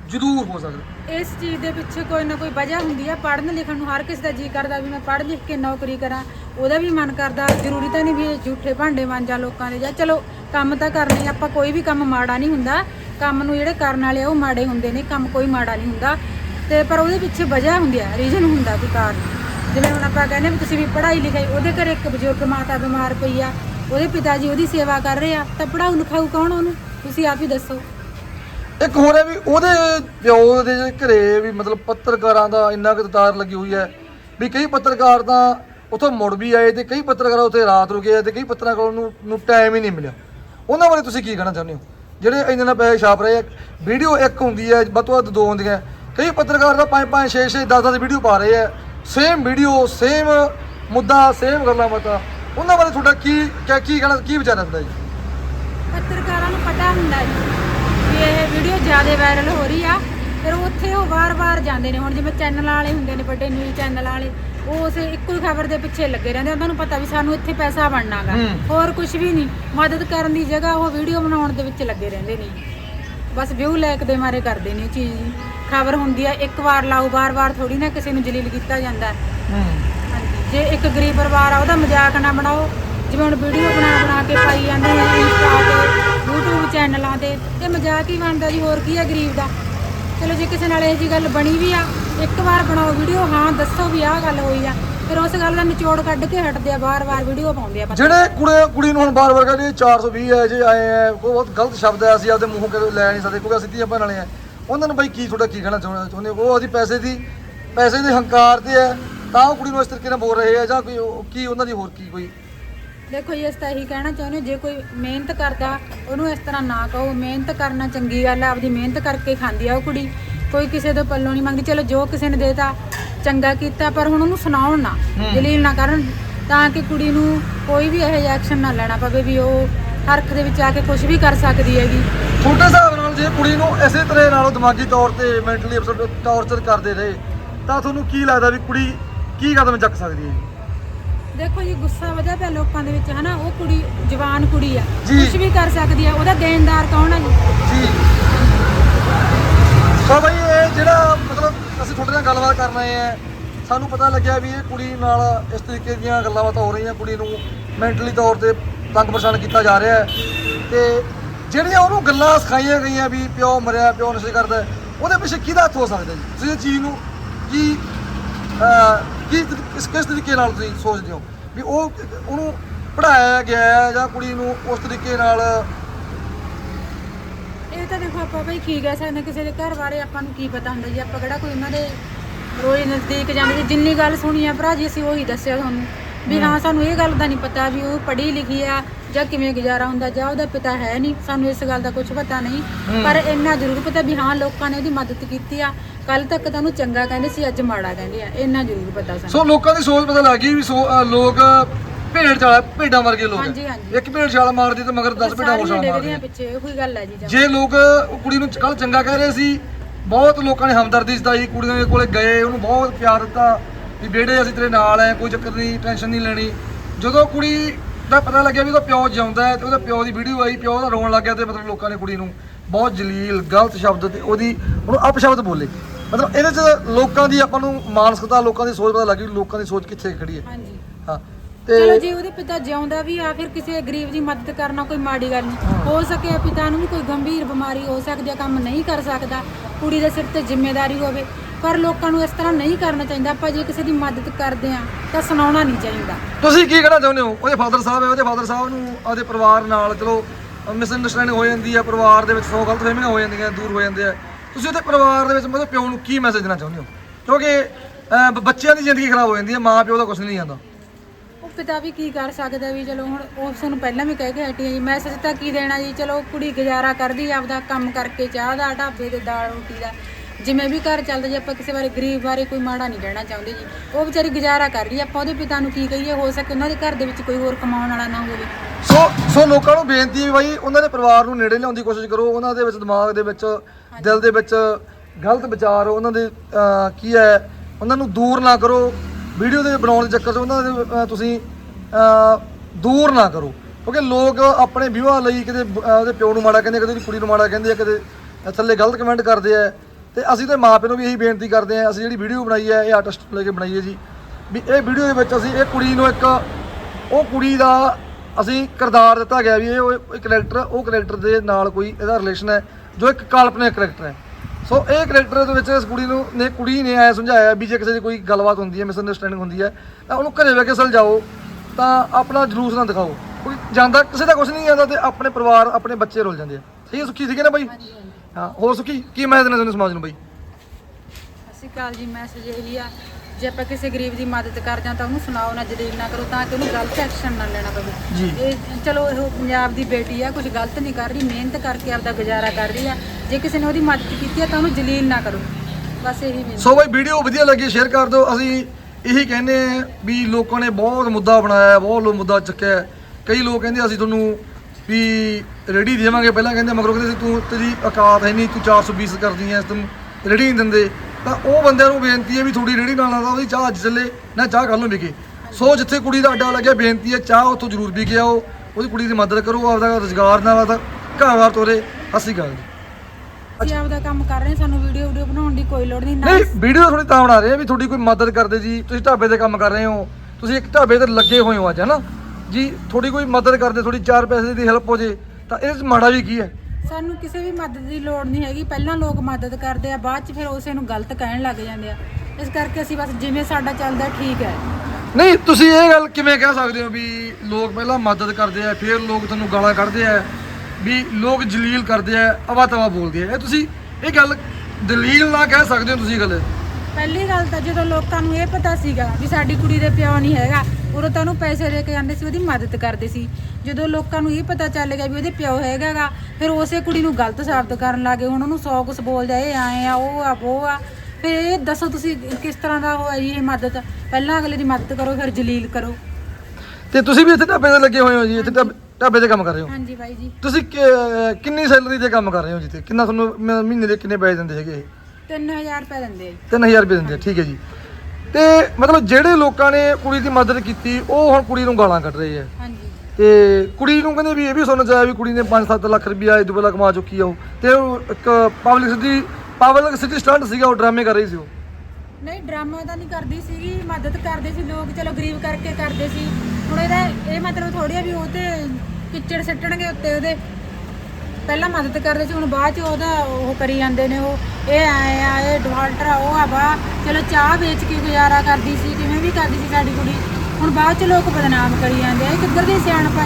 ਜ਼ਰੂਰ ਹੋ ਸਕਦਾ। ਇਸ ਚੀਜ਼ ਦੇ ਪਿੱਛੇ ਕੋਈ ਨਾ ਕੋਈ ਵਜ੍ਹਾ ਹੁੰਦੀ ਆ। ਪੜ੍ਹਨ ਲਿਖਣ ਨੂੰ ਹਰ ਕਿਸੇ ਦਾ ਜੀ ਕਰਦਾ ਵੀ ਮੈਂ ਪੜ੍ਹ ਲਿਖ ਕੇ ਨੌਕਰੀ ਕਰਾਂ। ਉਹਦਾ ਵੀ ਮਨ ਕਰਦਾ, ਜ਼ਰੂਰੀ ਤਾਂ ਨਹੀਂ ਵੀ ਇਹ ਝੂਠੇ ਭਾਂਡੇ ਮਾਂਜਾ ਲੋਕਾਂ ਦੇ ਜਾਂ ਚਲੋ ਕੰਮ ਤਾਂ ਕਰਨੇ ਆਪਾਂ ਕੋਈ ਵੀ ਕੰਮ ਮਾੜਾ ਨਹੀਂ ਹੁੰਦਾ। ਕੰਮ ਨੂੰ ਜਿਹੜੇ ਕਰਨ ਵਾਲੇ ਆ, ਉਹ ਮਾੜੇ ਹੁੰਦੇ ਨੇ, ਕੰਮ ਕੋਈ ਮਾੜਾ ਨਹੀਂ ਹੁੰਦਾ। ਤੇ ਪਰ ਉਹਦੇ ਪਿੱਛੇ ਵਜ੍ਹਾ ਹੁੰਦੀ ਆ ਰੀਜ਼ਨ ਹੁੰਦਾ ਕੋਈ ਕਾਰਨ। ਜਿਵੇਂ ਹੁਣ ਆਪਾਂ ਕਹਿੰਦੇ ਵੀ ਤੁਸੀਂ ਵੀ ਪੜ੍ਹਾਈ ਲਿਖਾਈ, ਉਹਦੇ ਘਰ ਇੱਕ ਬਜ਼ੁਰਗ ਮਾਤਾ ਬਿਮਾਰ ਪਈ ਆ, ਉਹਦੇ ਪਿਤਾ ਜੀ ਉਹਦੀ ਸੇਵਾ ਕਰ ਰਹੇ ਆ, ਤਾਂ ਪੜਾਉ ਲਿਖਾਊ ਕੌਣ ਉਹਨੂੰ? ਤੁਸੀਂ ਆਪ ਹੀ ਦੱਸੋ। ਇੱਕ ਹੋਰ ਹੈ ਵੀ ਉਹਦੇ ਪਿਓ ਦੇ ਘਰੇ ਵੀ ਮਤਲਬ ਪੱਤਰਕਾਰਾਂ ਦਾ ਇੰਨਾ ਕੁ ਤਾਰ ਲੱਗੀ ਹੋਈ ਹੈ ਵੀ ਕਈ ਪੱਤਰਕਾਰ ਤਾਂ ਉੱਥੋਂ ਮੁੜ ਵੀ ਆਏ ਤੇ ਕਈ ਪੱਤਰਕਾਰ ਉੱਥੇ ਰਾਤ ਰੁਕੇ ਆ ਤੇ ਕਈ ਪੱਤਰਕਾਰਾਂ ਨੂੰ ਨੂੰ ਟਾਈਮ ਹੀ ਨਹੀਂ ਮਿਲਿਆ। ਉਹਨਾਂ ਬਾਰੇ ਤੁਸੀਂ ਕੀ ਕਹਿਣਾ ਚਾਹੁੰਦੇ ਹੋ? ਜਿਹੜੇ ਇੰਨੇ ਨਾਲ ਪੈਸੇ ਛਾਪ ਰਹੇ ਆ ਵੀਡੀਓ ਇੱਕ ਹੁੰਦੀ ਹੈ, ਵੱਧ ਤੋਂ ਵੱਧ ਦੋ ਹੁੰਦੀਆਂ। ਕਈ ਪੱਤਰਕਾਰ ਤਾਂ 5 5 6 6 10 10 ਵੀਡੀਓ ਪਾ ਰਹੇ ਆ। ਸੇਮ ਵੀਡੀਓ ਸੇਮ ਮੁੱਦਾ ਸੇਮ ਗੱਲਾਂ ਬਾਤਾਂ। ਉਹਨਾਂ ਬਾਰੇ ਤੁਹਾਡਾ ਕੀ, ਕਿਆ- ਕੀ ਕਹਿਣਾ, ਕੀ ਵਿਚਾਰ ਹੁੰਦਾ ਜੀ? ਪੱਤਰਕਾਰਾਂ ਨੂੰ ਪਤਾ ਹੁੰਦਾ ਜੀ। ਵੀ ਇਹ ਵੀਡੀਓ ਜ਼ਿਆਦਾ ਵਾਇਰਲ ਹੋ ਰਹੀ ਆ। ਫਿਰ ਉੱਥੇ ਉਹ ਵਾਰ-ਵਾਰ ਜਾਂਦੇ ਨੇ। ਹੁਣ ਜਿਵੇਂ ਚੈਨਲ ਵਾਲੇ ਹੁੰਦੇ ਨੇ ਵੱਡੇ ਨਿਊਜ਼ ਚੈਨਲ ਵਾਲੇ ਉਹ ਉਸੇ ਇੱਕੋ ਹੀ ਖਬਰ ਦੇ ਪਿੱਛੇ ਲੱਗੇ ਰਹਿੰਦੇ ਉਹਨਾਂ ਨੂੰ ਪਤਾ ਵੀ ਸਾਨੂੰ ਇੱਥੇ ਪੈਸਾ ਬਣਨਾਗਾ। ਹੋਰ ਕੁਝ ਵੀ ਨਹੀਂ। ਮਦਦ ਕਰਨ ਦੀ ਜਗ੍ਹਾ ਉਹ ਵੀਡੀਓ ਬਣਾਉਣ ਦੇ ਵਿੱਚ ਲੱਗੇ ਰਹਿੰਦੇ ਨੇ। ਬਸ ਵਿਊ ਲੈਕ ਦੇ ਮਾਰੇ ਕਰਦੇ ਨੇ ਚੀਜ਼। ਖਬਰ ਹੁੰਦੀ ਆ ਇੱਕ ਵਾਰ ਲਾਓ ਵਾਰ-ਵਾਰ ਥੋੜੀ ਨਾ ਕਿਸੇ ਨੂੰ ਜਲੀਲ ਕੀਤਾ ਜਾਂਦਾ। ਹੈ। ਜੇ ਇੱਕ ਗਰੀਬ ਪਰਿਵਾਰ ਆ ਉਹਦਾ ਮਜ਼ਾਕ ਨਾ ਬਣਾਓ। ਜਿਵੇਂ ਹੁਣ ਵੀਡੀਓ ਬਣਾ ਬਣਾ ਕੇ ਪਾਈ ਜਾਂਦੇ ਨੇ ਇੰਸਟਾ ਤੇ, YouTube ਚੈਨਲਾਂ ਤੇ ਇਹ ਮਜ਼ਾਕ ਹੀ ਬਣਦਾ ਜੀ, ਹੋਰ ਕੀ ਆ ਗਰੀਬ ਦਾ। ਚਲੋ ਜੇ ਕਿਸੇ ਨਾਲ ਇਹ ਜੀ ਗੱਲ ਬਣੀ ਵੀ ਆ, ਇੱਕ ਵਾਰ ਬਣਾਓ ਵੀਡੀਓ, ਹਾਂ ਦੱਸੋ ਵੀ ਆਹ ਗੱਲ ਹੋਈ ਆ। ਫਿਰ ਉਸ ਗੱਲ ਦਾ ਨਿਚੋੜ ਕੱਢ ਕੇ ਹਟਦੇ ਆ, ਵਾਰ-ਵਾਰ ਵੀਡੀਓ ਪਾਉਂਦੇ ਆ। ਜਿਹੜੇ ਕੁੜੇ, ਕੁੜੀ ਨੂੰ ਹੁਣ ਬਾਰ-ਬਾਰ ਕਹਿੰਦੇ 420 ਹੈ ਜੇ ਆਏ ਹੈ ਕੋਈ ਬਹੁਤ ਗਲਤ ਸ਼ਬਦ ਹੈ ਅਸੀਂ ਆਪਦੇ ਮੂੰਹੋਂ ਕਦੇ ਲੈ ਨਹੀਂ ਸਕਦੇ, ਕਿਉਂਕਿ ਅਸੀਂ ਸਿੱਧੀਆਂ ਬਣ ਵਾਲੇ ਆ। ਉਹਨਾਂ ਨੂੰ ਬਾਈ ਕੀ, ਤੁਹਾਡਾ ਕੀ ਕਹਿਣਾ ਚਾਹੁੰਦੇ ਉਹ ਉਹਦੀ ਪੈਸੇ ਦੀ ਪੈਸੇ ਦੇ ਹੰਕਾਰ ਤੇ ਹੈ ਤਾਂ ਉਹ ਕੁੜੀ ਨੂੰ ਇਸ ਤਰੀਕੇ ਨਾਲ ਬੋਲ ਰਹੇ ਆ, ਜਾਂ ਕੋਈ ਕੀ ਉਹਨਾਂ ਦੀ ਹੋਰ ਕੀ ਕੋਈ ਦੇਖੋ ਜੀ ਇਸ ਤਾਂ ਇਹੀ ਕਹਿਣਾ ਚਾਹੁੰਦੇ ਜੇ ਕੋਈ ਮਿਹਨਤ ਕਰਦਾ ਉਹਨੂੰ ਇਸ ਤਰ੍ਹਾਂ ਨਾ ਕਹੋ ਮਿਹਨਤ ਕਰਨਾ ਚੰਗੀ ਗੱਲ ਹੈ ਆਪਦੀ ਮਿਹਨਤ ਕਰਕੇ ਖਾਂਦੀ ਆ ਉਹ ਕੁੜੀ ਕੋਈ ਕਿਸੇ ਦੇ ਪੱਲੋਂ ਨਹੀਂ ਮੰਗਦੀ ਚਲੋ ਜੋ ਕਿਸੇ ਨੇ ਦੇਤਾ ਚੰਗਾ ਕੀਤਾ ਪਰ ਹੁਣ ਉਹਨੂੰ ਸੁਣਾਉਣ ਨਾ। ਜਲੀਲ ਨਾ ਕਰਨ ਤਾਂ ਕਿ ਕੁੜੀ ਨੂੰ ਕੋਈ ਵੀ ਇਹੋ ਐਕਸ਼ਨ ਨਾ ਲੈਣਾ ਪਵੇ ਵੀ ਉਹ ਹਰਖ ਦੇ ਵਿੱਚ ਆ ਕੇ ਕੁਝ ਵੀ ਕਰ ਸਕਦੀ ਹੈਗੀ ਤੁਹਾਡੇ ਹਿਸਾਬ ਨਾਲ ਜੇ ਕੁੜੀ ਨੂੰ ਇਸੇ ਤਰ੍ਹਾਂ ਨਾਲ ਦਿਮਾਗੀ ਤੌਰ ਤੇ ਮੈਂਟਲੀ ਅਪਸੈਟ ਟੌਰਚਰ ਕਰਦੇ ਰਹੇ ਤਾਂ ਤੁਹਾਨੂੰ ਕੀ ਲੱਗਦਾ ਵੀ ਕੁੜੀ ਕੀ ਕਦਮ ਚੱਕ ਸਕਦੀ ਹੈ? ਦੇਖੋ ਜੀ ਗੁੱਸਾ ਵਧਿਆ ਪਿਆ ਲੋਕਾਂ ਦੇ ਵਿੱਚ ਹਨਾ? ਉਹ ਕੁੜੀ ਜਵਾਨ ਕੁੜੀ ਆ। ਜੀ। ਕੁਝ ਵੀ ਕਰ ਸਕਦੀ ਆ ਉਹਦਾ ਦੇਣਦਾਰ ਕੌਣ ਆ ਜੀ? ਜੀ। ਸੋ ਬਈ ਇਹ ਜਿਹੜਾ ਮਤਲਬ ਅਸੀਂ ਤੁਹਾਡੇ ਨਾਲ ਗੱਲਬਾਤ ਕਰਨ ਆਏ ਆ ਸਾਨੂੰ ਪਤਾ ਲੱਗਿਆ ਵੀ ਇਹ ਕੁੜੀ ਨਾਲ ਇਸ ਤਰੀਕੇ ਦੀਆਂ ਗੱਲਾਂ ਬਾਤਾਂ ਹੋ ਰਹੀਆਂ ਕੁੜੀ ਨੂੰ ਮੈਂਟਲੀ ਤੌਰ ਤੇ ਤੰਗ ਪਰੇਸ਼ਾਨ ਕੀਤਾ ਜਾ ਰਿਹਾ ਹੈ। ਤੇ ਜਿਹੜੀਆਂ ਉਹਨੂੰ ਗੱਲਾਂ ਸਿਖਾਈਆਂ ਗਈਆਂ ਵੀ ਪਿਓ ਮਰਿਆ ਪਿਓ ਨਸ਼ੇ ਕਰਦਾ ਹੈ, ਉਹਦੇ ਪਿੱਛੇ ਕਿਹਦਾ ਹੱਥ ਹੋ ਸਕਦਾ ਜੀ? ਤੁਸੀਂ ਇਹ ਚੀਜ਼ ਨੂੰ ਕੀ ਅਹ, ਕੀ ਤਰੀ- ਕਿਸ ਕਿਸ ਤਰੀਕੇ ਨਾਲ ਤੁਸੀਂ ਸੋਚਦੇ ਹੋ? ਵੀ ਉਹ ਉਹਨੂੰ ਪੜਾਇਆ ਗਿਆ ਹੈ ਜਾਂ ਕੁੜੀ ਨੂੰ ਉਸ ਤਰੀਕੇ ਨਾਲ ਇਹ ਤਾਂ ਦੇਖੋ ਆਪਾਂ ਬਈ ਕੀ ਕਹਿ ਸਕਦੇ ਕਿਸੇ ਦੇ ਘਰ ਬਾਰੇ ਆਪਾਂ ਨੂੰ ਕੀ ਪਤਾ ਹੁੰਦਾ ਜੀ? ਆਪਾਂ ਕਿਹੜਾ ਕੋਈ ਉਹਨਾਂ ਦੇ ਰੋਜ਼ ਨਜ਼ਦੀਕ ਜਾਂਦੇ ਸੀ ਜਿੰਨੀ ਗੱਲ ਸੁਣੀ ਆ ਭਰਾ ਜੀ ਅਸੀਂ ਉਹੀ ਦੱਸਿਆ ਤੁਹਾਨੂੰ। ਵੀ ਹਾਂ ਸਾਨੂੰ ਇਹ ਗੱਲ ਦਾ ਨਹੀਂ ਪਤਾ ਵੀ ਉਹ ਪੜ੍ਹੀ ਲਿਖੀ ਆ ਜਾਂ ਕਿਵੇਂ ਗੁਜ਼ਾਰਾ ਹੁੰਦਾ ਜਾਂ ਉਹਦਾ ਪਿਤਾ ਹੈ ਨਹੀਂ। ਸਾਨੂੰ ਇਸ ਗੱਲ ਦਾ ਕੁਝ ਪਤਾ ਨਹੀਂ। ਪਰ ਇੰਨਾ ਜ਼ਰੂਰ ਪਤਾ ਵੀ ਹਾਂ ਲੋਕਾਂ ਨੇ ਉਹਦੀ ਮਦਦ ਕੀਤੀ ਆ। ਕੱਲ ਤੱਕ ਤਾਂ ਉਹਨੂੰ ਚੰਗਾ ਕਹਿੰਦੇ ਸੀ ਅੱਜ ਮਾੜਾ ਕਹਿੰਦੇ ਆ ਇੰਨਾ ਜ਼ਰੂਰ ਪਤਾ ਸਾਨੂੰ ਸੋ ਲੋਕਾਂ ਦੀ ਸੋਚ ਪਤਾ ਲੱਗ ਗਈ ਵੀ ਸੋ ਅ, ਲੋਕ ਭੇਡ ਚਾਲ ਭੇਡਾਂ ਵਰਗੇ ਲੋਕ ਹਾਂਜੀ, ਹੈ। ਹਾਂਜੀ। ਇੱਕ ਭੇਡ ਛਾਲ ਮਾਰਦੀ ਤੇ ਮਗਰ 10 ਭੇਡਾਂ ਹੋਰ ਸਾਰੀਆਂ ਛਾਲ ਡਿੱਗਦੀਆਂ ਮਾਰਦੀਆਂ ਪਿੱਛੇ ਉਹੀ ਗੱਲ ਹੈ ਜੀ ਜਮਾਂ। ਜੇ ਲੋਕ ਉਹ ਕੁੜੀ ਨੂੰ ਕੱਲ ਚੰਗਾ ਕਹਿ ਰਹੇ ਸੀ ਬਹੁਤ ਲੋਕਾਂ ਨੇ ਹਮਦਰਦੀ ਜਤਾਈ ਕੁੜੀਆਂ ਦੇ ਕੋਲੇ ਗਏ ਉਹਨੂੰ ਬਹੁਤ ਪਿਆਰ ਦਿੱਤਾ ਵੀ ਬੇੜੇ ਅਸੀਂ ਤੇਰੇ ਨਾਲ ਐ ਕੋਈ ਚੱਕਰ ਨਹੀਂ ਟੈਨਸ਼ਨ ਨਹੀਂ ਲੈਣੀ ਜਦੋਂ ਕੁੜੀ ਦਾ ਪਤਾ ਲੱਗਿਆ ਵੀ ਉਹਦਾ ਪਿਓ ਜਿਉਂਦਾ ਹੈ ਤੇ ਉਹਦਾ ਪਿਓ ਦੀ ਵੀਡੀਓ ਆਈ ਪਿਓ ਦਾ ਰੋਣ ਲੱਗ ਗਿਆ ਤੇ ਮਤਲਬ ਲੋਕਾਂ ਨੇ ਕੁੜੀ ਨੂੰ ਬਹੁਤ ਜਲੀਲ ਗਲਤ ਸ਼ਬਦ ਤੇ ਉਹਦੀ ਉਹਨੂੰ ਅਪਸ਼ਬਦ ਬੋਲੇ ਮਤਲਬ ਇਹਦੇ ਚ ਲੋਕਾਂ ਦੀ ਆਪਾਂ ਨੂੰ ਮਾਨਸਿਕਤਾ ਲੋਕਾਂ ਦੀ ਸੋਚ ਪਤਾ ਲੱਗੀ ਲੋਕਾਂ ਦੀ ਸੋਚ ਕਿੱਥੇ ਖੜੀ ਹੈ। ਹਾਂਜੀ। ਹਾਂ ਚਲੋ ਤੇ ਜੇ ਉਹਦੇ ਪਿਤਾ ਜਿਉਂਦਾ ਵੀ ਆ ਫਿਰ ਕਿਸੇ ਗਰੀਬ ਦੀ ਮਦਦ ਕਰਨਾ ਕੋਈ ਮਾੜੀ ਗੱਲ ਨਹੀਂ। ਹੋ। ਸਕੇ ਪਿਤਾ ਨੂੰ ਵੀ ਕੋਈ ਗੰਭੀਰ ਬਿਮਾਰੀ ਹੋ ਸਕਦੀ ਆ ਕੰਮ ਨਹੀਂ ਕਰ ਸਕਦਾ। ਕੁੜੀ ਦੇ ਸਿਰ ਤੇ ਜ਼ਿੰਮੇਵਾਰੀ ਹੋਵੇ। ਪਰ ਲੋਕਾਂ ਨੂੰ ਇਸ ਤਰ੍ਹਾਂ ਨਹੀਂ ਕਰਨਾ ਚਾਹੀਦਾ। ਆਪਾਂ ਜੇ ਕਿਸੇ ਦੀ ਮਦਦ ਕਰਦੇ ਆ ਤਾਂ ਸੁਣਾਉਣਾ ਨਹੀਂ ਚਾਹੀਦਾ। ਤੁਸੀਂ ਕੀ ਕਹਿਣਾ ਚਾਹੁੰਦੇ ਹੋ? ਉਹਦੇ ਫਾਦਰ ਸਾਹਿਬ ਹੈ ਉਹਦੇ ਫਾਦਰ ਸਾਹਿਬ ਨੂੰ ਉਹਦੇ ਪਰਿਵਾਰ ਨਾਲ ਚਲੋ ਮਿਸ ਅੰਡਰਸਟੈਂਡਿੰਗ ਹੋ ਜਾਂਦੀ ਹੈ ਪਰਿਵਾਰ ਦੇ ਵਿੱਚ ਸੌ ਗਲਤ ਫਹਿਮੀਆਂ ਹੋ ਜਾਂਦੀਆਂ ਦੂਰ ਹੋ ਜਾਂਦੇ ਆ। ਤੁਸੀਂ ਉਹਦੇ ਪਰਿਵਾਰ ਦੇ ਵਿੱਚ ਮਤਲਬ ਪਿਓ ਨੂੰ ਕੀ ਮੈਸੇਜ ਦੇਣਾ ਚਾਹੁੰਦੇ ਹੋ? ਕਿਉਂਕਿ ਬੱਚਿਆਂ ਦੀ ਜ਼ਿੰਦਗੀ ਖਰਾਬ ਹੋ ਜਾਂਦੀ ਹੈ, ਮਾਂ ਪਿਓ ਦਾ ਕੁਝ ਨਹੀਂ ਜਾਂਦਾ ਉਹ ਪਿਤਾ ਵੀ ਕੀ ਕਰ ਸਕਦਾ ਵੀ ਚਲੋ ਹੁਣ ਉਸ ਨੂੰ ਪਹਿਲਾਂ ਵੀ ਕਹਿ ਕੇ ਹਟੀ ਜੀ ਮੈਸੇਜ ਤਾਂ ਕੀ ਦੇਣਾ ਜੀ? ਚਲੋ ਕੁੜੀ ਗੁਜ਼ਾਰਾ ਕਰਦੀ, ਆਪਦਾ ਕੰਮ ਕਰਕੇ ਚਾਹ ਦਾ, ਢਾਬੇ ਤੇ ਦਾਲ ਰੋਟੀ ਦਾ। ਜਿਵੇਂ ਵੀ ਘਰ ਚੱਲਦਾ ਜੀ ਆਪਾਂ ਕਿਸੇ ਬਾਰੇ ਗਰੀਬ ਬਾਰੇ ਕੋਈ ਮਾੜਾ ਨਹੀਂ ਕਹਿਣਾ ਚਾਹੁੰਦੇ ਜੀ। ਉਹ ਵਿਚਾਰੀ ਗੁਜ਼ਾਰਾ ਕਰ ਰਹੀ ਆ ਆਪਾਂ ਉਹਦੇ ਪਿਤਾ ਨੂੰ ਕੀ ਕਹੀਏ ਹੋ ਸਕੇ ਉਹਨਾਂ ਦੇ ਘਰ ਦੇ ਵਿੱਚ ਕੋਈ ਹੋਰ ਕਮਾਉਣ ਵਾਲਾ ਨਾ ਹੋਵੇ। ਸੋ ਸੋ ਲੋਕਾਂ ਨੂੰ ਬੇਨਤੀ ਹੈ ਵੀ ਬਾਈ ਉਹਨਾਂ ਦੇ ਪਰਿਵਾਰ ਨੂੰ ਨੇੜੇ ਲਿਆਉਣ ਦੀ ਕੋਸ਼ਿਸ਼ ਕਰੋ ਉਹਨਾਂ ਦੇ ਵਿੱਚ ਦਿਮਾਗ ਦੇ ਵਿੱਚ ਦਿਲ ਦੇ ਵਿੱਚ ਗਲਤ ਵਿਚਾਰ ਉਹਨਾਂ ਦੇ ਕੀ ਹੈ ਉਹਨਾਂ ਨੂੰ ਦੂਰ ਨਾ ਕਰੋ। ਵੀਡੀਓ ਦੇ ਬਣਾਉਣ ਦੇ ਚੱਕਰ 'ਚ ਉਹਨਾਂ ਦੇ ਤੁਸੀਂ ਦੂਰ ਨਾ ਕਰੋ। ਕਿਉਂਕਿ ਲੋਕ ਆਪਣੇ ਵਿਊਆਂ ਲਈ ਕਿਤੇ ਉਹਦੇ ਪਿਓ ਨੂੰ ਮਾੜਾ ਕਹਿੰਦੇ ਕਦੇ ਉਹਦੀ ਕੁੜੀ ਨੂੰ ਮਾੜਾ ਕਹਿੰਦੇ ਆ ਕਦੇ ਥੱਲੇ ਗਲਤ ਕਮੈਂਟ ਕਰਦੇ ਆ। ਤੇ ਅਸੀਂ ਤੇ ਮਾਪੇ ਨੂੰ ਵੀ ਇਹੀ ਬੇਨਤੀ ਕਰਦੇ ਆ ਅਸੀਂ ਜਿਹੜੀ ਵੀਡੀਓ ਬਣਾਈ ਹੈ, ਇਹ ਆਰਟਿਸਟ ਨੂੰ ਲੈ ਕੇ ਬਣਾਈ ਹੈ ਜੀ। ਵੀ ਇਹ ਵੀਡੀਓ ਦੇ ਵਿੱਚ ਅਸੀਂ ਇਹ ਕੁੜੀ ਨੂੰ ਇੱਕ, ਉਹ ਕੁੜੀ ਦਾ ਅਸੀਂ ਕਿਰਦਾਰ ਦਿੱਤਾ ਗਿਆ ਵੀ ਇਹ ਉਹ ਕਰੈਕਟਰ ਉਹ ਕਰੈਕਟਰ ਦੇ ਨਾਲ ਕੋਈ ਇਹਦਾ ਰਿਲੇਸ਼ਨ ਹੈ, ਜੋ ਇੱਕ ਕਾਲਪਨਿਕ ਕਰੈਕਟਰ ਹੈ। ਸੋ ਇਹ ਕਰੈਕਟਰ ਦੇ ਵਿੱਚ ਇਸ ਕੁੜੀ ਨੂੰ, ਨੇ ਕੁੜੀ ਨੇ ਐ ਸਮਝਾਇਆ ਵੀ ਜੇ ਕਿਸੇ ਦੀ ਕੋਈ ਗੱਲਬਾਤ ਹੁੰਦੀ ਹੈ ਮਿਸਅੰਡਰਸਟੈਂਡਿੰਗ ਹੁੰਦੀ ਹੈ, ਤਾਂ ਉਹਨੂੰ ਘਰੇ ਬਹਿ ਕੇ ਸੁਲਝਾਓ, ਤਾਂ ਆਪਣਾ ਜਲੂਸ ਨਾ ਦਿਖਾਓ। ਕੋਈ ਜਾਂਦਾ, ਕਿਸੇ ਦਾ ਕੁਝ ਨਹੀਂ ਜਾਂਦਾ ਤੇ ਆਪਣੇ ਪਰਿਵਾਰ, ਆਪਣੇ ਬੱਚੇ ਰੁੱਲ ਜਾਂਦੇ ਆ। ਸਹੀ ਹੈ ਸੁੱਖੀ ਠੀਕ ਹੈ ਨਾ ਬਾਈ? ਹਾਂ ਹੋਰ ਸੁੱਖੀ ਕੀ ਮੈਸੇਜ ਦੇਣਾ ਤੁਹਾਨੂੰ ਸਮਾਜ ਨੂੰ ਬਾਈ? ਸ਼੍ਰੀ ਅਕਾਲ ਜੀ ਮੈਸੇਜ ਇਹੀ ਆ ਜੇ ਆਪਾਂ ਕਿਸੇ ਗਰੀਬ ਦੀ ਮਦਦ ਕਰਦੇ ਹਾਂ ਤਾਂ ਉਹਨੂੰ ਸੁਣਾਓ ਨਾ ਜਲੀਲ ਨਾ ਕਰੋ ਤਾਂ ਕਿ ਉਹਨੂੰ ਗਲਤ ਐਕਸ਼ਨ ਨਾ ਲੈਣਾ ਪਵੇ। ਜੀ। ਇਹ ਚਲੋ ਇਹ ਪੰਜਾਬ ਦੀ ਬੇਟੀ ਆ ਕੁਝ ਗਲਤ ਨਹੀਂ ਕਰ ਰਹੀ ਮਿਹਨਤ ਕਰਕੇ ਆਪਦਾ ਗੁਜ਼ਾਰਾ ਕਰ ਰਹੀ ਆ। ਜੇ ਕਿਸੇ ਨੇ ਉਹਦੀ ਮਦਦ ਕੀਤੀ ਆ ਤਾਂ ਉਹਨੂੰ ਜਲੀਲ ਨਾ ਕਰੋ। ਬਸ ਇਹੀ ਬੇਨਤੀ ਸੋ ਬਾਈ ਵੀਡੀਓ ਵਧੀਆ ਲੱਗੀ ਸ਼ੇਅਰ ਕਰ ਦਿਓ। ਅਸੀਂ ਇਹੀ ਕਹਿੰਦੇ ਆ ਵੀ ਲੋਕਾਂ ਨੇ ਬਹੁਤ ਮੁੱਦਾ ਬਣਾਇਆ ਹੈ, ਬਹੁਤ ਲੋ ਮੁੱਦਾ ਚੱਕਿਆ। ਹੈ। ਕਈ ਲੋਕ ਕਹਿੰਦੇ ਅਸੀਂ ਤੁਹਾਨੂੰ ਵੀ ਰੈਡੀ ਦੇਵਾਂਗੇ। ਪਹਿਲਾਂ ਕਹਿੰਦੇ ਮਗਰੋਂ ਕਹਿੰਦੇ ਸੀ ਤੂੰ ਤੇਰੀ ਔਕਾਤ ਹੈ ਨਹੀਂ ਤੂੰ 420 ਕਰਦੀ ਐ ਤੈਨੂੰ ਰੈਡੀ ਨਹੀਂ ਦਿੰਦੇ। ਤਾਂ ਉਹ ਬੰਦਿਆਂ ਨੂੰ ਬੇਨਤੀ ਹੈ ਵੀ ਥੋੜੀ ਰੈਡੀ ਨਾਲ ਨਾਲ ਉਹਦੀ ਚਾਹ ਅੱਜ ਚੱਲੇ ਨਾ ਚਾਹ ਕੱਲ ਨੂੰ ਵਿਕੇ। ਸੋ ਜਿੱਥੇ ਕੁੜੀ ਦਾ ਅੱਡਾ ਲੱਗਿਆ ਬੇਨਤੀ ਹੈ ਚਾਹ ਉੱਥੋਂ ਜ਼ਰੂਰ ਵਿਕੇ ਆਓ। ਉਹਦੀ ਕੁੜੀ ਦੀ ਮਦਦ ਕਰੋ ਆਪਦਾ ਰੁਜ਼ਗਾਰ ਨਾਲ ਆਪਦਾ ਘਰ-ਬਾਰ ਤੋਰੇ। ਅਸੀਂ ਗੱਲ ਜੀ। ਅਸੀਂ ਆਪਦਾ ਕੰਮ ਕਰ ਰਹੇ ਸਾਨੂੰ ਵੀਡੀਓ ਵੀਡੀਓ ਬਣਾਉਣ ਦੀ ਕੋਈ ਲੋੜ ਨਹੀਂ ਨਹੀਂ ਵੀਡੀਓ ਥੋੜੀ ਤਾਂ ਬਣਾ ਰਹੇ ਆ ਵੀ ਤੁਹਾਡੀ ਕੋਈ ਮਦਦ ਕਰਦੇ ਜੀ। ਤੁਸੀਂ ਢਾਬੇ ਤੇ ਕੰਮ ਕਰ ਰਹੇ ਹੋ। ਤੁਸੀਂ ਇੱਕ ਢਾਬੇ ਤੇ ਲੱਗੇ ਹੋਏ ਹੋ ਅੱਜ ਹਨਾ ਜੀ ਥੋੜੀ ਕੋਈ ਮਦਦ ਕਰਦੇ ਥੋੜੀ ਚਾਰ ਪੈਸੇ ਦੀ ਹੈਲਪ ਹੋ ਜੇ ਤਾਂ ਇਹਦੇ ਚ ਮਾੜਾ ਵੀ ਕੀ ਹੈ? ਸਾਨੂੰ ਕਿਸੇ ਵੀ ਮਦਦ ਦੀ ਲੋੜ ਨਹੀਂ ਹੈਗੀ। ਪਹਿਲਾਂ ਲੋਕ ਮਦਦ ਕਰਦੇ ਆ ਬਾਅਦ ਚ ਫਿਰ ਉਸੇ ਨੂੰ ਗਲਤ ਕਹਿਣ ਲੱਗ ਜਾਂਦੇ ਆ। ਇਸ ਕਰਕੇ ਅਸੀਂ ਬਸ ਜਿਵੇਂ ਸਾਡਾ ਚੱਲਦਾ ਠੀਕ ਹੈ। ਨਹੀਂ ਤੁਸੀਂ ਇਹ ਗੱਲ ਕਿਵੇਂ ਕਹਿ ਸਕਦੇ ਹੋ ਵੀ ਲੋਕ ਪਹਿਲਾਂ ਮਦਦ ਕਰਦੇ ਆ ਫਿਰ ਲੋਕ ਤੁਹਾਨੂੰ ਗਾਲਾਂ ਕੱਢਦੇ ਆ ਵੀ ਲੋਕ ਜਲੀਲ ਕਰਦੇ ਆ ਅਵਾ ਤਵਾ ਬੋਲਦੇ ਆ? ਇਹ ਤੁਸੀਂ ਇਹ ਗੱਲ ਦਲੀਲ ਨਾ ਕਹਿ ਸਕਦੇ ਹੋ ਤੁਸੀਂ ਇਹ ਗੱਲ? ਪਹਿਲੀ ਗੱਲ ਤਾਂ ਜਦੋਂ ਲੋਕਾਂ ਨੂੰ ਇਹ ਪਤਾ ਸੀਗਾ ਵੀ ਸਾਡੀ ਕੁੜੀ ਦੇ ਪਿਓ ਨਹੀਂ ਹੈਗਾ ਉਦੋਂ ਤਾਂ ਉਹਨੂੰ ਪੈਸੇ ਦੇ ਕੇ ਜਾਂਦੇ ਸੀ ਉਹਦੀ ਮਦਦ ਕਰਦੇ ਸੀ। ਜਦੋਂ ਲੋਕਾਂ ਨੂੰ ਇਹ ਪਤਾ ਚੱਲ ਗਿਆ ਵੀ ਉਹਦੇ ਪਿਓ ਹੈਗਾਗਾ ਫਿਰ ਉਸੇ ਕੁੜੀ ਨੂੰ ਗਲਤ ਸਾਬਤ ਕਰਨ ਲੱਗੇ ਹੁਣ ਉਹਨੂੰ ਸੌ ਕੁਛ ਬੋਲਦਾ ਇਹ ਆਏ ਆ ਉਹ ਆ ਉਹ ਆ। ਫਿਰ ਇਹ ਦੱਸੋ ਤੁਸੀਂ ਕਿਸ ਤਰ੍ਹਾਂ ਦਾ ਹੋਇਆ ਜੀ ਇਹ ਮਦਦ? ਪਹਿਲਾਂ ਅਗਲੇ ਦੀ ਮਦਦ ਕਰੋ ਫਿਰ ਜਲੀਲ ਕਰੋ। ਤੇ ਤੁਸੀਂ ਵੀ ਇੱਥੇ ਢਾਬੇ ਤੇ ਲੱਗੇ ਹੋਏ ਹੋ ਜੀ ਇੱਥੇ ਢਾਬੇ- ਢਾਬੇ ਤੇ ਕੰਮ ਕਰ ਰਹੇ ਹੋ? ਹਾਂਜੀ ਬਾਈ ਜੀ। ਤੁਸੀਂ ਕਿ- ਕਿੰਨੀ ਸੈਲਰੀ ਤੇ ਕੰਮ ਕਰ ਰਹੇ ਹੋ ਜੀ ਤੇ ਕਿੰਨਾ ਤੁਹਾਨੂੰ ਮ- ਮਹੀਨੇ ਦੇ ਕਿੰਨੇ ਪੈਸੇ ਦਿੰਦੇ ਹੈਗੇ ਇਹ? 3000 ਰੁਪਏ ਦਿੰਦੇ ਆ ਜੀ। 3000 ਰੁਪਏ ਦਿੰਦੇ ਆ, ਠੀਕ ਹੈ ਜੀ। ਤੇ ਮਤਲਬ ਜਿਹੜੇ ਲੋਕਾਂ ਨੇ ਕੁੜੀ ਦੀ ਮਦਦ ਕੀਤੀ ਉਹ ਹੁਣ ਕੁੜੀ ਨੂੰ ਗਾਲਾਂ ਕੱਢ ਰਹੇ ਆ। ਹਾਂਜੀ। ਤੇ ਕੁੜੀ ਨੂੰ ਕਹਿੰਦੇ ਵੀ ਇਹ ਵੀ ਸੁਣਨ ਚ ਆਇਆ ਵੀ ਕੁੜੀ ਨੇ 5-7 ਲੱਖ ਰੁਪਇਆ ਇਹ ਪਹਿਲਾਂ ਕਮਾ ਚੁੱਕੀ ਆ ਉਹ। ਤੇ ਉਹ ਇੱਕ publicity publicity stunt ਸੀਗਾ ਉਹ ਡਰਾਮੇ ਕਰ ਰਹੀ ਸੀ ਉਹ। ਨਹੀਂ ਡਰਾਮਾ ਤਾਂ ਨਹੀਂ ਕਰਦੀ ਸੀਗੀ ਮਦਦ ਕਰਦੇ ਸੀ ਲੋਕ ਚਲੋ ਗਰੀਬ ਕਰਕੇ ਕਰਦੇ ਸੀ। ਹੁਣ ਇਹਦਾ ਇਹ ਮਤਲਬ ਥੋੜੀ ਆ ਵੀ ਉਹ ਤੇ ਕਿੱਚੜ ਸਿੱਟਣਗੇ ਉੱਤੇ ਉਹਦੇ। ਪਹਿਲਾਂ ਮਦਦ ਕਰਦੇ ਸੀ ਹੁਣ ਬਾਅਦ ਚ ਉਹਦਾ ਉਹ ਕਰੀ ਜਾਂਦੇ ਨੇ ਉਹ। ਇਹ ਆਏ ਆ ਇਹ ਡਿਫਾਲਟਰ ਆ ਉਹ ਆ ਬਾ ਚਲੋ ਚਾਹ ਵੇਚ ਕੇ ਗੁਜ਼ਾਰਾ ਕਰਦੀ ਸੀ ਕਿਵੇਂ ਵੀ ਕਰਦੀ ਸੀ ਸਾਡੀ ਕੁੜੀ। ਹੁਣ ਬਾਅਦ ਚ ਲੋਕ ਬਦਨਾਮ ਕਰੀ ਜਾਂਦੇ ਆ। ਇਹ ਕਿੱਧਰ ਦੀ ਸਿਆਣਪ ਆ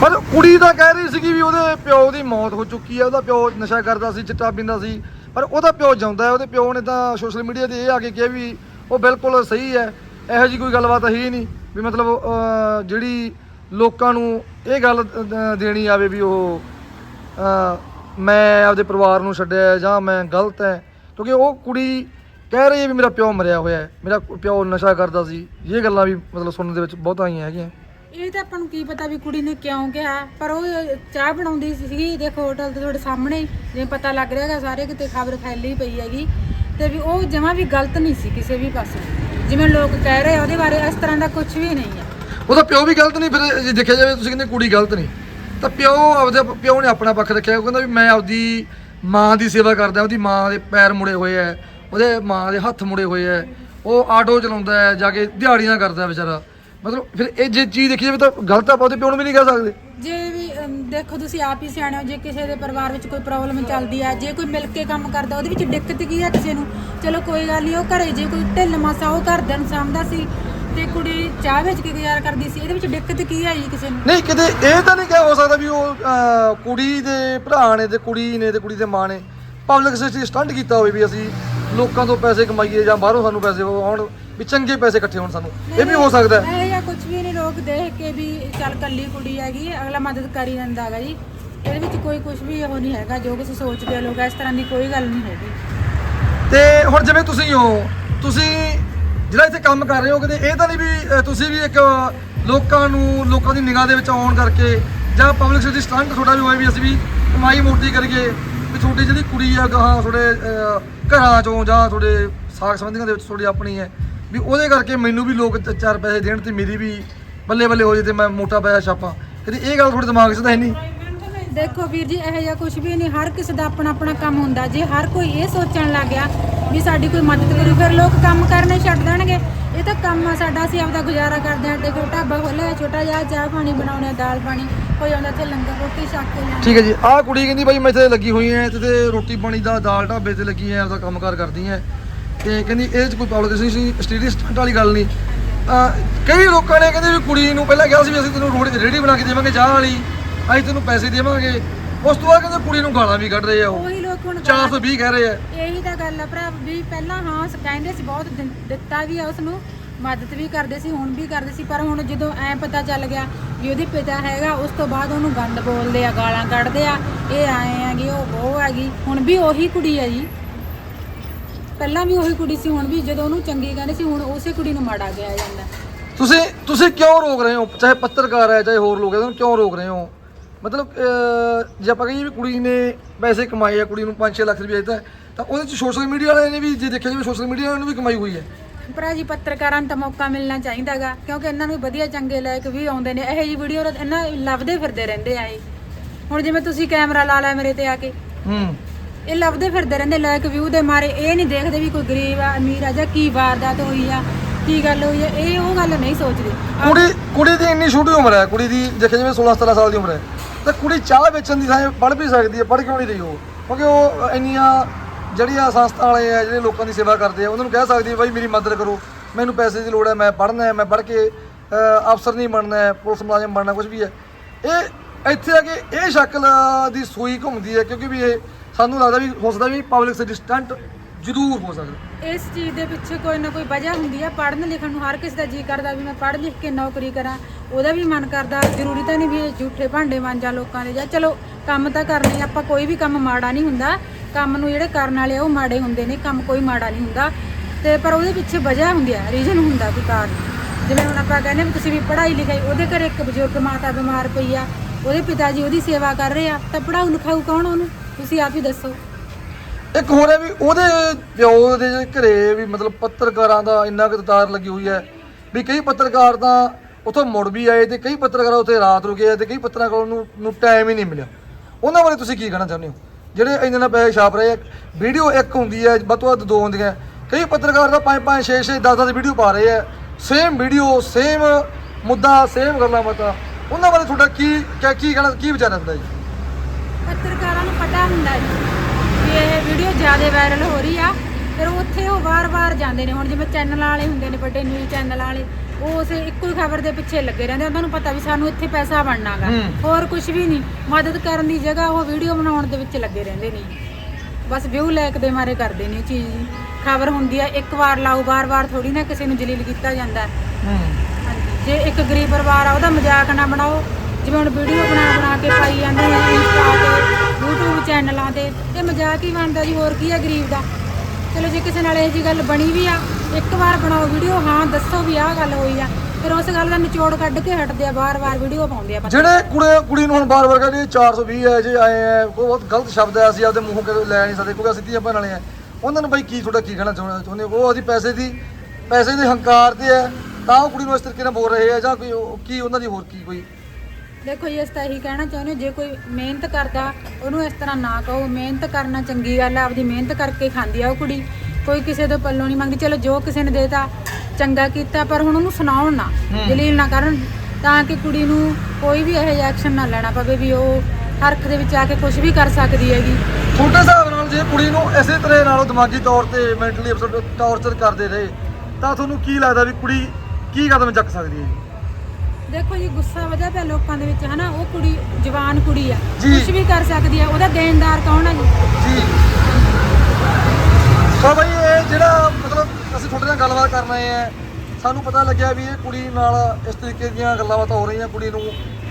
ਪਰ ਕੁੜੀ ਤਾਂ ਕਹਿ ਰਹੀ ਸੀਗੀ ਵੀ ਉਹਦੇ ਪਿਓ ਦੀ ਮੌਤ ਹੋ ਚੁੱਕੀ ਹੈ ਉਹਦਾ ਪਿਓ ਨਸ਼ਾ ਕਰਦਾ ਸੀ ਚਿੱਟਾ ਪੀਂਦਾ ਸੀ। ਪਰ ਉਹਦਾ ਪਿਓ ਜਿਉਂਦਾ ਹੈ ਉਹਦੇ ਪਿਓ ਨੇ ਤਾਂ ਸੋਸ਼ਲ ਮੀਡੀਆ ਤੇ ਇਹ ਆ ਕੇ ਕਿਹਾ ਵੀ ਉਹ ਬਿਲਕੁਲ ਸਹੀ ਹੈ। ਇਹੋ ਜੀ ਕੋਈ ਗੱਲਬਾਤ ਹੈ ਹੀ ਨਹੀਂ ਵੀ ਮਤਲਬ ਅਹ, ਜਿਹੜੀ ਲੋਕਾਂ ਨੂੰ ਇਹ ਗੱਲ ਅਹ, ਦੇਣੀ ਆਵੇ ਵੀ ਉਹ ਮੈਂ ਆਪਦੇ ਪਰਿਵਾਰ ਨੂੰ ਛੱਡਿਆ ਜਾਂ ਮੈਂ ਗਲਤ ਹੈ ਕਿਉਂਕਿ ਉਹ ਕੁੜੀ ਕਹਿ ਰਹੀ ਹੈ ਵੀ ਮੇਰਾ ਪਿਓ ਮਰਿਆ ਹੋਇਆ ਹੈ ਮੇਰਾ ਪਿਓ ਨਸ਼ਾ ਕਰਦਾ ਸੀ ਇਹ ਗੱਲਾਂ ਵੀ ਮਤਲਬ ਸੁਣਨ ਦੇ ਵਿੱਚ ਬਹੁਤ ਆਈਆਂ ਹੈਗੀਆਂ। ਇਹ ਤਾਂ ਆਪਾਂ ਨੂੰ ਕੀ ਪਤਾ ਵੀ ਕੁੜੀ ਨੇ ਕਿਉਂ ਕਿਹਾ ਪਰ ਉਹ ਚਾਹ ਬਣਾਉਂਦੀ ਸੀਗੀ ਦੇਖੋ ਹੋਟਲ ਤੇ ਤੁਹਾਡੇ ਸਾਹਮਣੇ ਜਿਵੇਂ ਪਤਾ ਲੱਗ ਰਿਹਾ ਹੈਗਾ ਸਾਰੇ ਕਿਤੇ ਖਬਰ ਫੈਲੀ ਪਈ ਹੈਗੀ ਤੇ ਵੀ ਉਹ ਜਮਾਂ ਵੀ ਗਲਤ ਨਹੀਂ ਸੀ ਕਿਸੇ ਵੀ ਪਾਸੇ। ਜਿਵੇਂ ਲੋਕ ਕਹਿ ਰਹੇ ਉਹਦੇ ਬਾਰੇ ਇਸ ਤਰ੍ਹਾਂ ਦਾ ਕੁਝ ਵੀ ਨਹੀਂ ਹੈ। ਉਹਦਾ ਪਿਓ ਵੀ ਗਲਤ ਨਹੀਂ ਫਿਰ ਜੇ ਦੇਖਿਆ ਜਾਵੇ ਤੁਸੀਂ ਕਹਿੰਦੇ ਕੁੜੀ ਗਲਤ ਨਹੀਂ। ਤਾਂ ਪਿਓ ਆਪਦੇ ਪਿਓ ਨੇ ਆਪਣਾ ਪੱਖ ਰੱਖਿਆ ਉਹ ਕਹਿੰਦਾ ਵੀ ਮੈਂ ਆਪਦੀ ਮਾਂ ਦੀ ਸੇਵਾ ਕਰਦਾ ਉਹਦੀ ਮਾਂ ਦੇ ਪੈਰ ਮੁੜੇ ਹੋਏ ਐ ਉਹਦੇ ਮਾਂ ਦੇ ਹੱਥ ਮੁੜੇ ਹੋਏ ਐ ਉਹ ਆਟੋ ਚਲਾਉਂਦਾ ਹੈ ਜਾ ਕੇ ਦਿਹਾੜੀਆਂ ਕਰਦਾ ਵਿਚਾਰਾ। ਮਤਲਬ ਫਿਰ ਇਹ ਜੇ ਚੀਜ਼ ਦੇਖੀ ਜਾਵੇ ਤਾਂ ਗਲਤ ਆਪਾਂ ਉਹਦੇ ਪਿਓ ਨੂੰ ਵੀ ਨਹੀਂ ਕਹਿ ਸਕਦੇ। ਜੇ ਵੀ ਅਮ, ਦੇਖੋ ਤੁਸੀਂ ਆਪ ਹੀ ਸਿਆਣੇ ਹੋ ਜੇ ਕਿਸੇ ਦੇ ਪਰਿਵਾਰ ਵਿੱਚ ਕੋਈ ਪ੍ਰੋਬਲਮ ਚੱਲਦੀ ਆ ਜੇ ਕੋਈ ਮਿਲ ਕੇ ਕੰਮ ਕਰਦਾ ਉਹਦੇ ਵਿੱਚ ਦਿੱਕਤ ਕੀ ਆ ਕਿਸੇ ਨੂੰ? ਚਲੋ ਕੋਈ ਗੱਲ ਨਹੀਂ ਉਹ ਘਰੇ ਜੇ ਕੋਈ ਢਿੱਲ ਮਾਸਾ ਉਹ ਘਰਦਿਆਂ ਨੂੰ ਸਾਂਭਦਾ ਸੀ ਤੇ ਕੁੜੀ ਚਾਹ ਵੇਚ ਕੇ ਗੁਜ਼ਾਰਾ ਕਰਦੀ ਸੀ ਇਹਦੇ ਵਿੱਚ ਦਿੱਕਤ ਕੀ ਆਈ ਕਿਸੇ ਨੂੰ? ਨਹੀਂ ਕਿਤੇ ਇਹ ਤਾਂ ਨਹੀਂ ਕਹਿ ਹੋ ਸਕਦਾ ਵੀ ਉਹ ਅਹ, ਕੁੜੀ ਦੇ ਭਰਾ ਨੇ ਤੇ ਕੁੜੀ ਨੇ ਤੇ ਕੁੜੀ ਦੇ ਮਾਂ ਨੇ ਪਬਲਿਕ ਸਿਟੀ ਸਟੰਟ ਕੀਤਾ ਹੋਵੇ ਵੀ ਅਸੀਂ ਲੋਕਾਂ ਤੋਂ ਪੈਸੇ ਕਮਾਈਏ ਜਾਂ ਬਾਹਰੋਂ ਸਾਨੂੰ ਪੈਸੇ ਆਉਣ ਵੀ ਚੰਗੇ ਪੈਸੇ ਇਕੱਠੇ ਹੋਣ ਸਾਨੂੰ। ਇਹ ਵੀ ਹੋ ਸਕਦਾ ਹੈ। ਇਹ ਜਾਂ ਕੁਝ ਵੀ ਨਹੀਂ ਲੋਕ ਦੇਖ ਕੇ ਵੀ ਚੱਲ ਕੱਲੀ ਕੁੜੀ ਹੈਗੀ ਅਗਲਾ ਮਦਦ ਕਰ ਹੀ ਦਿੰਦਾ ਹੈਗਾ ਜੀ। ਇਹਦੇ ਵਿੱਚ ਕੋਈ ਕੁਝ ਵੀ ਉਹ ਨਹੀਂ ਹੈਗਾ ਜੋ ਕੁਝ ਸੋਚਦੇ ਆ ਲੋਕ ਇਸ ਤਰ੍ਹਾਂ ਦੀ ਕੋਈ ਗੱਲ ਨਹੀਂ ਹੈਗੀ। ਤੇ ਹੁਣ ਜਿਵੇਂ ਤੁਸੀਂ ਹੋ ਤੁਸੀਂ ਜਿਹੜਾ ਇੱਥੇ ਕੰਮ ਕਰ ਰਹੇ ਹੋ, ਕਿਤੇ ਇਹ ਤਾਂ ਨਹੀਂ ਵੀ ਤੁਸੀਂ ਵੀ ਇੱਕ ਲੋਕਾਂ ਨੂੰ, ਲੋਕਾਂ ਦੀ ਨਿਗਾਹ ਦੇ ਵਿੱਚ ਆਉਣ ਕਰਕੇ ਜਾਂ ਪਬਲਿਕ ਸਿਟੀ ਸਟੰਟ ਤੁਹਾਡਾ ਵੀ ਹੋਇਆ ਵੀ ਅਸੀਂ ਵੀ ਕਮਾਈ ਮੋਟੀ ਕਰੀਏ, ਵੀ ਤੁਹਾਡੀ ਜਿਹੜੀ ਕੁੜੀ ਆ ਗਾਹਾਂ ਤੁਹਾਡੇ ਘਰਾਂ ਚੋਂ ਜਾਂ ਤੁਹਾਡੇ ਸਾਖ ਸੰਬੰਧੀਆਂ ਦੇ ਵਿੱਚ ਤੁਹਾਡੀ ਆਪਣੀ ਹੈ, ਵੀ ਉਹਦੇ ਕਰਕੇ ਮੈਨੂੰ ਵੀ ਲੋਕ ਚਾਰ ਪੈਸੇ ਦੇਣ ਤੇ ਮੇਰੀ ਵੀ ਬੱਲੇ ਬੱਲੇ ਹੋ ਜੇ ਤੇ ਮੈਂ ਮੋਟਾ ਪੈਸਾ ਛਾਪਾਂ। ਕਦੇ ਇਹ ਗੱਲ ਤੁਹਾਡੇ ਦਿਮਾਗ 'ਚ ਤਾਂ ਹੈ ਨਹੀਂ? ਦੇਖੋ ਵੀਰ ਜੀ, ਇਹੋ ਜਿਹਾ ਕੁਝ ਵੀ ਨਹੀਂ, ਹਰ ਕਿਸੇ ਦਾ ਆਪਣਾ ਆਪਣਾ ਕੰਮ ਹੁੰਦਾ। ਜੇ ਹਰ ਕੋਈ ਇਹ ਸੋਚਣ ਲੱਗ ਗਿਆ ਵੀ ਸਾਡੀ ਕੋਈ ਮਦਦ ਕਰੂ ਫਿਰ ਲੋਕ ਕੰਮ ਕਰਨੇ ਛੱਡ ਦੇਣਗੇ। ਇਹ ਤਾਂ ਕੰਮ ਆ ਸਾਡਾ ਅਸੀਂ ਆਪਦਾ ਗੁਜ਼ਾਰਾ ਕਰਦੇ ਹਾਂ। ਦੇਖੋ ਢਾਬਾ ਖੋਲ੍ਹਿਆ ਛੋਟਾ ਜਿਹਾ ਚਾਹ ਪਾਣੀ ਬਣਾਉਣੇ ਦਾਲ ਪਾਣੀ। ਕੋਈ ਆਉਂਦਾ ਇੱਥੇ ਲੰਗਰ ਰੋਟੀ ਛੱਕ ਕੇ ਜਾਂਦਾ ਠੀਕ ਹੈ ਜੀ। ਆਹ ਕੁੜੀ ਕਹਿੰਦੀ ਬਾਈ ਮੈਂ ਇੱਥੇ ਲੱਗੀ ਹੋਈ ਐ ਤੇ ਤੇ ਰੋਟੀ ਪਾਣੀ ਦਾ ਦਾਲ ਢਾਬੇ ਤੇ ਲੱਗੀ ਐ ਆਪਦਾ ਕੰਮਕਾਰ ਕਰਦੀ ਐ ਤੇ ਕਹਿੰਦੀ ਇਹਦੇ ਚ ਕੋਈ ਪਬਲਿਕ ਸੀ ਸਟੇਡੀ ਸਟੰਟ ਵਾਲੀ ਗੱਲ ਨਹੀਂ। ਕਈ ਲੋਕਾਂ ਨੇ ਕਹਿੰਦੇ ਵੀ ਕੁੜੀ ਨੂੰ ਪਹਿਲਾਂ ਕਿਹਾ ਸੀ ਵੀ ਅਸੀਂ ਤੈਨੂੰ ਰੋਟੀ ਰੇੜੀ ਬਣਾ ਕੇ ਦੇਵਾਂਗੇ ਚਾਹ ਵਾਲੀ। ਅਸੀਂ ਤੈਨੂੰ ਪੈਸੇ ਦੇਵਾਂਗੇ। ਉਸ ਤੋਂ ਬਾਅਦ ਕਹਿੰਦੇ ਕੁੜੀ ਨੂੰ ਗਾਲਾਂ ਵੀ ਕੱਢ ਰਹੇ ਆ ਉਹੀ ਲੋਕ ਹੁਣ 420 ਕਹਿ ਰਹੇ ਆ। ਇਹੀ ਤਾਂ ਗੱਲ ਆ ਭਰਾ ਵੀ ਪਹਿਲਾਂ ਹਾਂ ਸ- ਕਹਿੰਦੇ ਸੀ ਬਹੁਤ ਦਿਨ- ਦਿੱਤਾ ਵੀ ਆ ਉਸ ਨੂੰ ਮਦਦ ਵੀ ਕਰਦੇ ਸੀ ਹੁਣ ਵੀ ਕਰਦੇ ਸੀ ਪਰ ਹੁਣ ਜਦੋਂ ਐ ਪਤਾ ਚੱਲ ਗਿਆ ਵੀ ਉਹਦੇ ਪਿਤਾ ਹੈਗਾ ਉਸ ਤੋਂ ਬਾਅਦ ਉਹਨੂੰ ਗੰਦ ਬੋਲਦੇ ਆ ਗਾਲਾਂ ਕੱਢਦੇ ਆ ਇਹ ਆਏ ਹੈਗੇ ਉਹ ਉਹ ਹੈਗੀ। ਹੁਣ ਵੀ ਉਹੀ ਕੁੜੀ ਆ ਜੀ। ਪਹਿਲਾਂ ਵੀ ਉਹੀ ਕੁੜੀ ਸੀ ਹੁਣ ਵੀ ਜਦੋਂ ਉਹਨੂੰ ਚੰਗੀ ਕਹਿੰਦੇ ਸੀ ਹੁਣ ਉਸੇ ਕੁੜੀ ਨੂੰ ਮਾੜਾ ਗਿਆ ਜਾਂਦਾ। ਤੁਸੀਂ ਤੁਸੀਂ ਕਿਉਂ ਰੋਕ ਰਹੇ ਹੋ? ਚਾਹੇ ਪੱਤਰਕਾਰ ਹੈ ਚਾਹੇ ਹੋਰ ਲੋਕ ਹੈ ਤੁਹਾਨੂੰ ਕਿਉਂ ਰੋਕ ਰਹੇ ਹੋ? ਮਤਲਬ ਅਹ, ਜੇ ਆਪਾਂ ਕਹੀਏ ਵੀ ਕੁੜੀ ਨੇ ਪੈਸੇ ਕਮਾਏ ਆ ਕੁੜੀ ਨੂੰ 5-6 ਲੱਖ ਰੁਪਏ ਦਿੱਤਾ ਤਾਂ ਉਹਦੇ ਚ ਸੋਸ਼ਲ ਮੀਡੀਆ ਵਾਲਿਆਂ ਨੇ ਵੀ ਜੇ ਦੇਖਿਆ ਜਾਵੇ ਸੋਸ਼ਲ ਮੀਡੀਆ ਵਾਲਿਆਂ ਨੇ ਵੀ ਕਮਾਈ ਹੋਈ ਹੈ। ਭਰਾ ਜੀ ਪੱਤਰਕਾਰਾਂ ਨੂੰ ਤਾਂ ਮੌਕਾ ਮਿਲਣਾ ਚਾਹੀਦਾਗਾ ਕਿਉਂਕਿ ਇਹਨਾਂ ਨੂੰ ਵਧੀਆ ਚੰਗੇ ਲਾਇਕ ਵੀ ਆਉਂਦੇ ਨੇ। ਇਹੋ ਜੀ ਵੀਡੀਓ ਇਹਨਾਂ ਲੱਭਦੇ ਫਿਰਦੇ ਰਹਿੰਦੇ ਆ ਇਹ। ਹੁਣ ਜਿਵੇਂ ਤੁਸੀਂ ਕੈਮਰਾ ਲਾ ਲਿਆ ਮੇਰੇ ਤੇ ਆ ਕੇ। ਹੂੰ। ਇਹ ਲੱਭਦੇ ਫਿਰਦੇ ਰਹਿੰਦੇ ਲਾਇਕ ਵਿਊ ਦੇ ਮਾਰੇ। ਇਹ ਨਹੀਂ ਦੇਖਦੇ ਵੀ ਕੋਈ ਗਰੀਬ ਆ ਅਮੀਰ ਆ ਜਾਂ ਕੀ ਵਾਰਦਾਤ ਹੋਈ ਆ। ਕੀ ਗੱਲ ਹੋਈ ਆ ਇਹ ਉਹ ਗੱਲ ਨਹੀਂ ਸੋਚਦੇ। ਆਹ ਕੁੜੀ ਕੁੜੀ ਦੀ ਇੰਨੀ ਛੋਟੀ ਉਮਰ ਹੈ। ਕੁੜੀ ਦੀ ਦੇਖਿਆ ਜਾਵੇ 16 17 ਸਾਲ ਦੀ ਉਮਰ ਹੈ। ਤਾਂ ਕੁੜੀ ਚਾਹ ਵੇਚਣ ਦੀ ਥਾਂ ਪੜ੍ਹ ਵੀ ਸਕਦੀ ਹੈ। ਪੜ੍ਹ ਕਿਉਂ ਨਹੀਂ ਰਹੀ ਉਹ? ਕਿਉਂਕਿ ਉਹ ਇੰਨੀਆਂ ਜਿਹੜੀਆਂ ਸੰਸਥਾ ਵਾਲੇ ਆ ਜਿਹੜੇ ਲੋਕਾਂ ਦੀ ਸੇਵਾ ਕਰਦੇ ਆ ਉਹਨਾਂ ਨੂੰ ਕਹਿ ਸਕਦੀ ਹੈ ਬਾਈ ਮੇਰੀ ਮਦਦ ਕਰੋ। ਮੈਨੂੰ ਪੈਸੇ ਦੀ ਲੋੜ ਹੈ ਮੈਂ ਪੜ੍ਹਨਾ ਹੈ ਮੈਂ ਪੜ੍ਹ ਕੇ ਅਹ, ਅਫਸਰ ਨਹੀਂ ਬਣਨਾ ਹੈ ਪੁਲਿਸ ਮੁਲਾਜ਼ਮ ਬਣਨਾ ਕੁਝ ਵੀ ਹੈ। ਇਹ ਇੱਥੇ ਆ ਕੇ ਇਹ ਸ਼ਕਲ ਦੀ ਸੂਈ ਘੁੰਮਦੀ ਹੈ ਕਿਉਂਕਿ ਵੀ ਇਹ ਸਾਨੂੰ ਲੱਗਦਾ ਵੀ ਹੋ ਸਕਦਾ ਵੀ ਪਬਲਿਕ ਸਿਟੀ ਜ਼ਰੂਰ ਹੋ ਸਕਦਾ। ਇਸ ਚੀਜ਼ ਦੇ ਪਿੱਛੇ ਕੋਈ ਨਾ ਕੋਈ ਵਜ੍ਹਾ ਹੁੰਦੀ ਆ। ਪੜ੍ਹਨ ਲਿਖਣ ਨੂੰ ਹਰ ਕਿਸੇ ਦਾ ਜੀ ਕਰਦਾ ਵੀ ਮੈਂ ਪੜ੍ਹ ਲਿਖ ਕੇ ਨੌਕਰੀ ਕਰਾਂ। ਉਹਦਾ ਵੀ ਮਨ ਕਰਦਾ ਜ਼ਰੂਰੀ ਤਾਂ ਨਹੀਂ ਵੀ ਇਹ ਝੂਠੇ ਭਾਂਡੇ ਮਾਂਜਾਂ ਲੋਕਾਂ ਦੇ। ਜਾਂ ਚਲੋ ਕੰਮ ਤਾਂ ਕਰਨੇ ਆ, ਆਪਾਂ ਕੋਈ ਵੀ ਕੰਮ ਮਾੜਾ ਨਹੀਂ ਹੁੰਦਾ। ਕੰਮ ਨੂੰ ਜਿਹੜੇ ਕਰਨ ਵਾਲੇ ਆ ਉਹ ਮਾੜੇ ਹੁੰਦੇ ਨੇ ਕੰਮ ਕੋਈ ਮਾੜਾ ਨਹੀਂ ਹੁੰਦਾ। ਤੇ ਪਰ ਉਹਦੇ ਪਿੱਛੇ ਵਜ੍ਹਾ ਹੁੰਦੀ ਆ ਰੀਜ਼ਨ ਹੁੰਦਾ ਕੋਈ ਕਾਰਨ। ਜਿਵੇਂ ਹੁਣ ਆਪਾਂ ਕਹਿੰਦੇ ਵੀ ਤੁਸੀਂ ਵੀ ਪੜ੍ਹਾਈ ਲਿਖਾਈ ਉਹਦੇ ਘਰੇ ਇੱਕ ਬਜ਼ੁਰਗ ਮਾਤਾ ਬਿਮਾਰ ਪਈ ਆ ਉਹਦੇ ਪਿਤਾ ਜੀ ਉਹਦੀ ਸੇਵਾ ਕਰ ਰਹੇ ਆ ਤਾਂ ਪੜਾਉ ਲਿਖਾਊ ਕੌਣ ਉਹਨੂੰ? ਤੁਸੀਂ ਆਪ ਹੀ ਦੱਸੋ। ਇੱਕ ਹੋਰ ਹੈ ਵੀ ਉਹਦੇ ਪਿਓ ਦੇ ਘਰੇ ਵੀ ਮਤਲਬ ਪੱਤਰਕਾਰਾਂ ਦਾ ਇੰਨਾ ਕੁ ਤਾਰ ਲੱਗੀ ਹੋਈ ਹੈ ਵੀ ਕਈ ਪੱਤਰਕਾਰ ਤਾਂ ਉਥੋਂ ਮੁੜ ਵੀ ਆਏ ਤੇ ਕਈ ਪੱਤਰਕਾਰ ਉੱਥੇ ਰਾਤ ਰੁਕੇ ਆ ਤੇ ਕਈ ਪੱਤਰਕਾਰਾਂ ਨੂੰ ਨੂੰ ਟਾਈਮ ਹੀ ਨਹੀਂ ਮਿਲਿਆ। ਉਹਨਾਂ ਬਾਰੇ ਤੁਸੀਂ ਕੀ ਕਹਿਣਾ ਚਾਹੁੰਦੇ ਹੋ? ਜਿਹੜੇ ਇੰਨੇ ਨਾਲ ਪੈਸੇ ਛਾਪ ਰਹੇ ਆ, ਵੀਡੀਓ ਇੱਕ ਹੁੰਦੀ ਹੈ, ਵੱਧ ਤੋਂ ਵੱਧ ਦੋ ਹੁੰਦੀਆਂ। ਕਈ ਪੱਤਰਕਾਰ ਤਾਂ 5 5 6 6 10 10 ਵੀਡੀਓ ਪਾ ਰਹੇ ਆ। ਸੇਮ ਵੀਡੀਓ ਸੇਮ ਮੁੱਦਾ ਸੇਮ ਗੱਲਾਂ ਬਾਤਾਂ। ਉਹਨਾਂ ਬਾਰੇ ਤੁਹਾਡਾ ਕੀ ਕਿਆ- ਕੀ ਕਹਿਣਾ, ਕੀ ਵਿਚਾਰ ਹੁੰਦਾ ਜੀ? ਪੱਤਰਕਾਰਾਂ ਨੂੰ ਪਤਾ ਹੁੰਦਾ ਜੀ। ਇਹ ਵੀਡੀਓ ਜ਼ਿਆਦਾ ਵਾਇਰਲ ਹੋ ਰਹੀ ਆ। ਫਿਰ ਉੱਥੇ ਉਹ ਵਾਰ-ਵਾਰ ਜਾਂਦੇ ਨੇ। ਹੁਣ ਜਿਵੇਂ ਚੈਨਲ ਵਾਲੇ ਹੁੰਦੇ ਨੇ ਵੱਡੇ ਨਿਊਜ਼ ਚੈਨਲ ਵਾਲੇ ਉਹ ਉਸੇ ਇੱਕੋ ਹੀ ਖਬਰ ਦੇ ਪਿੱਛੇ ਲੱਗੇ ਰਹਿੰਦੇ ਉਹਨਾਂ ਨੂੰ ਪਤਾ ਵੀ ਸਾਨੂੰ ਇੱਥੇ ਪੈਸਾ ਬਣਨਾਗਾ। ਹੋਰ ਕੁਝ ਵੀ ਨਹੀਂ। ਮਦਦ ਕਰਨ ਦੀ ਜਗ੍ਹਾ ਉਹ ਵੀਡੀਓ ਬਣਾਉਣ ਦੇ ਵਿੱਚ ਲੱਗੇ ਰਹਿੰਦੇ ਨੇ। ਬਸ ਵਿਊ ਲੈਕ ਦੇ ਮਾਰੇ ਕਰਦੇ ਨੇ ਇਹ ਚੀਜ਼। ਖਬਰ ਹੁੰਦੀ ਆ ਇੱਕ ਵਾਰ ਲਾਓ ਵਾਰ-ਵਾਰ ਥੋੜੀ ਨਾ ਕਿਸੇ ਨੂੰ ਜਲੀਲ ਕੀਤਾ ਜਾਂਦਾ। ਜੇ ਇੱਕ ਗਰੀਬ ਪਰਿਵਾਰ ਆ ਉਹਦਾ ਮਜ਼ਾਕ ਨਾ ਬਣਾਓ। ਜਿਵੇਂ ਹੁਣ ਵੀਡੀਓ ਬਣਾ ਬਣਾ ਕੇ ਪਾਈ ਜਾਂਦੇ ਨੇ ਇੰਸਟਾ ਤੇ, YouTube ਚੈਨਲਾਂ ਤੇ, ਇਹ ਮਜ਼ਾਕ ਹੀ ਬਣਦਾ ਜੀ, ਹੋਰ ਕੀ ਆ ਗਰੀਬ ਦਾ। ਚਲੋ ਜੇ ਕਿਸੇ ਨਾਲ ਇਹ ਜੀ ਗੱਲ ਬਣੀ ਵੀ ਆ, ਇੱਕ ਵਾਰ ਬਣਾਓ ਵੀਡੀਓ, ਹਾਂ, ਦੱਸੋ ਵੀ ਆਹ ਗੱਲ ਹੋਈ ਆ। ਫਿਰ ਉਸ ਗੱਲ ਦਾ ਨਿਚੋੜ ਕੱਢ ਕੇ ਹਟਦੇ ਆ, ਵਾਰ-ਵਾਰ ਵੀਡੀਓ ਪਾਉਂਦੇ ਆ ਪਤਾ ਜਿਹੜੇ ਕੁੜੀ ਕੁੜੀ ਨੂੰ ਹੁਣ ਬਾਰ-ਬਾਰ ਕਹਿੰਦੇ 420 ਹੈ ਜੇ ਆਏ ਹੈ ਉਹ ਬਹੁਤ ਗਲਤ ਸ਼ਬਦ ਹੈ ਅਸੀਂ ਆਪਦੇ ਮੂੰਹੋਂ ਕਦੇ ਲੈ ਨਹੀਂ ਸਕਦੇ, ਕਿਉਂਕਿ ਅਸੀਂ ਧੀਆਂ ਭੈਣਾਂ ਵਾਲੇ ਆ। ਉਹਨਾਂ ਨੂੰ ਬਈ ਕੀ ਤੁਹਾਡਾ ਕੀ ਕਹਿਣਾ ਚਾਹੁੰਦੇ ਚਾਹੁੰਦੇ ਉਹ ਅਸੀਂ ਪੈਸੇ ਦੀ ਪੈਸੇ ਦੇ ਹੰਕਾਰ ਤੇ ਹੈ ਤਾਂ ਉਹ ਕੁੜੀ ਨੂੰ ਇਸ ਤਰੀਕੇ ਨਾਲ ਬੋਲ ਰਹੇ ਆ, ਜਾਂ ਕੋਈ ਕੀ ਉਹਨਾਂ ਦੀ ਹੋਰ ਕੀ ਕੋਈ ਦੇਖੋ ਜੀ ਇਸ ਤਾਂ ਇਹੀ ਕਹਿਣਾ ਚਾਹੁੰਦੇ ਜੇ ਕੋਈ ਮਿਹਨਤ ਕਰਦਾ ਉਹਨੂੰ ਇਸ ਤਰ੍ਹਾਂ ਨਾ ਕਹੋ ਮਿਹਨਤ ਕਰਨਾ ਚੰਗੀ ਗੱਲ ਹੈ ਆਪਦੀ ਮਿਹਨਤ ਕਰਕੇ ਖਾਂਦੀ ਆ ਉਹ ਕੁੜੀ। ਕੋਈ ਕਿਸੇ ਤੋਂ ਪੱਲੋਂ ਨਹੀਂ ਮੰਗਦੀ ਚਲੋ ਜੋ ਕਿਸੇ ਨੇ ਦੇਤਾ ਚੰਗਾ ਕੀਤਾ ਪਰ ਹੁਣ ਉਹਨੂੰ ਸੁਣਾਉਣ ਨਾ ਜਲੀਲ ਨਾ ਕਰਨ ਤਾਂ ਕਿ ਕੁੜੀ ਨੂੰ ਕੋਈ ਵੀ ਇਹੋ ਐਕਸ਼ਨ ਨਾ ਲੈਣਾ ਪਵੇ ਵੀ ਉਹ ਹਰਖ ਦੇ ਵਿੱਚ ਆ ਕੇ ਕੁਝ ਵੀ ਕਰ ਸਕਦੀ ਹੈਗੀ। ਤੁਹਾਡੇ ਹਿਸਾਬ ਨਾਲ ਜੇ ਕੁੜੀ ਨੂੰ ਇਸੇ ਤਰ੍ਹਾਂ ਨਾਲ ਦਿਮਾਗੀ ਤੌਰ ਤੇ ਮੈਂਟਲੀ ਟੌਰਚਰ ਕਰਦੇ ਰਹੇ ਤਾਂ ਤੁਹਾਨੂੰ ਕੀ ਲੱਗਦਾ ਵੀ ਕੁੜੀ ਕੀ ਕਦਮ ਚੱਕ ਸਕਦੀ ਹੈ ਦੇਖੋ ਜੀ ਗੁੱਸਾ ਵਧਿਆ ਪਿਆ ਲੋਕਾਂ ਦੇ ਵਿੱਚ ਹਨਾ? ਉਹ ਕੁੜੀ ਜਵਾਨ ਕੁੜੀ ਆ। ਕੁਝ ਵੀ ਕਰ ਸਕਦੀ ਆ ਉਹਦਾ ਦੇਣਦਾਰ ਕੌਣ ਆ ਜੀ? ਜੀ। ਸੋ ਬਈ ਇਹ ਜਿਹੜਾ ਮਤਲਬ ਅਸੀਂ ਤੁਹਾਡੇ ਨਾਲ ਗੱਲਬਾਤ ਕਰਨ ਆਏ ਆ ਸਾਨੂੰ ਪਤਾ ਲੱਗਿਆ ਵੀ ਇਹ ਕੁੜੀ ਨਾਲ ਇਸ ਤਰੀਕੇ ਦੀਆਂ ਗੱਲਾਂ ਬਾਤਾਂ ਹੋ ਰਹੀਆਂ ਕੁੜੀ ਨੂੰ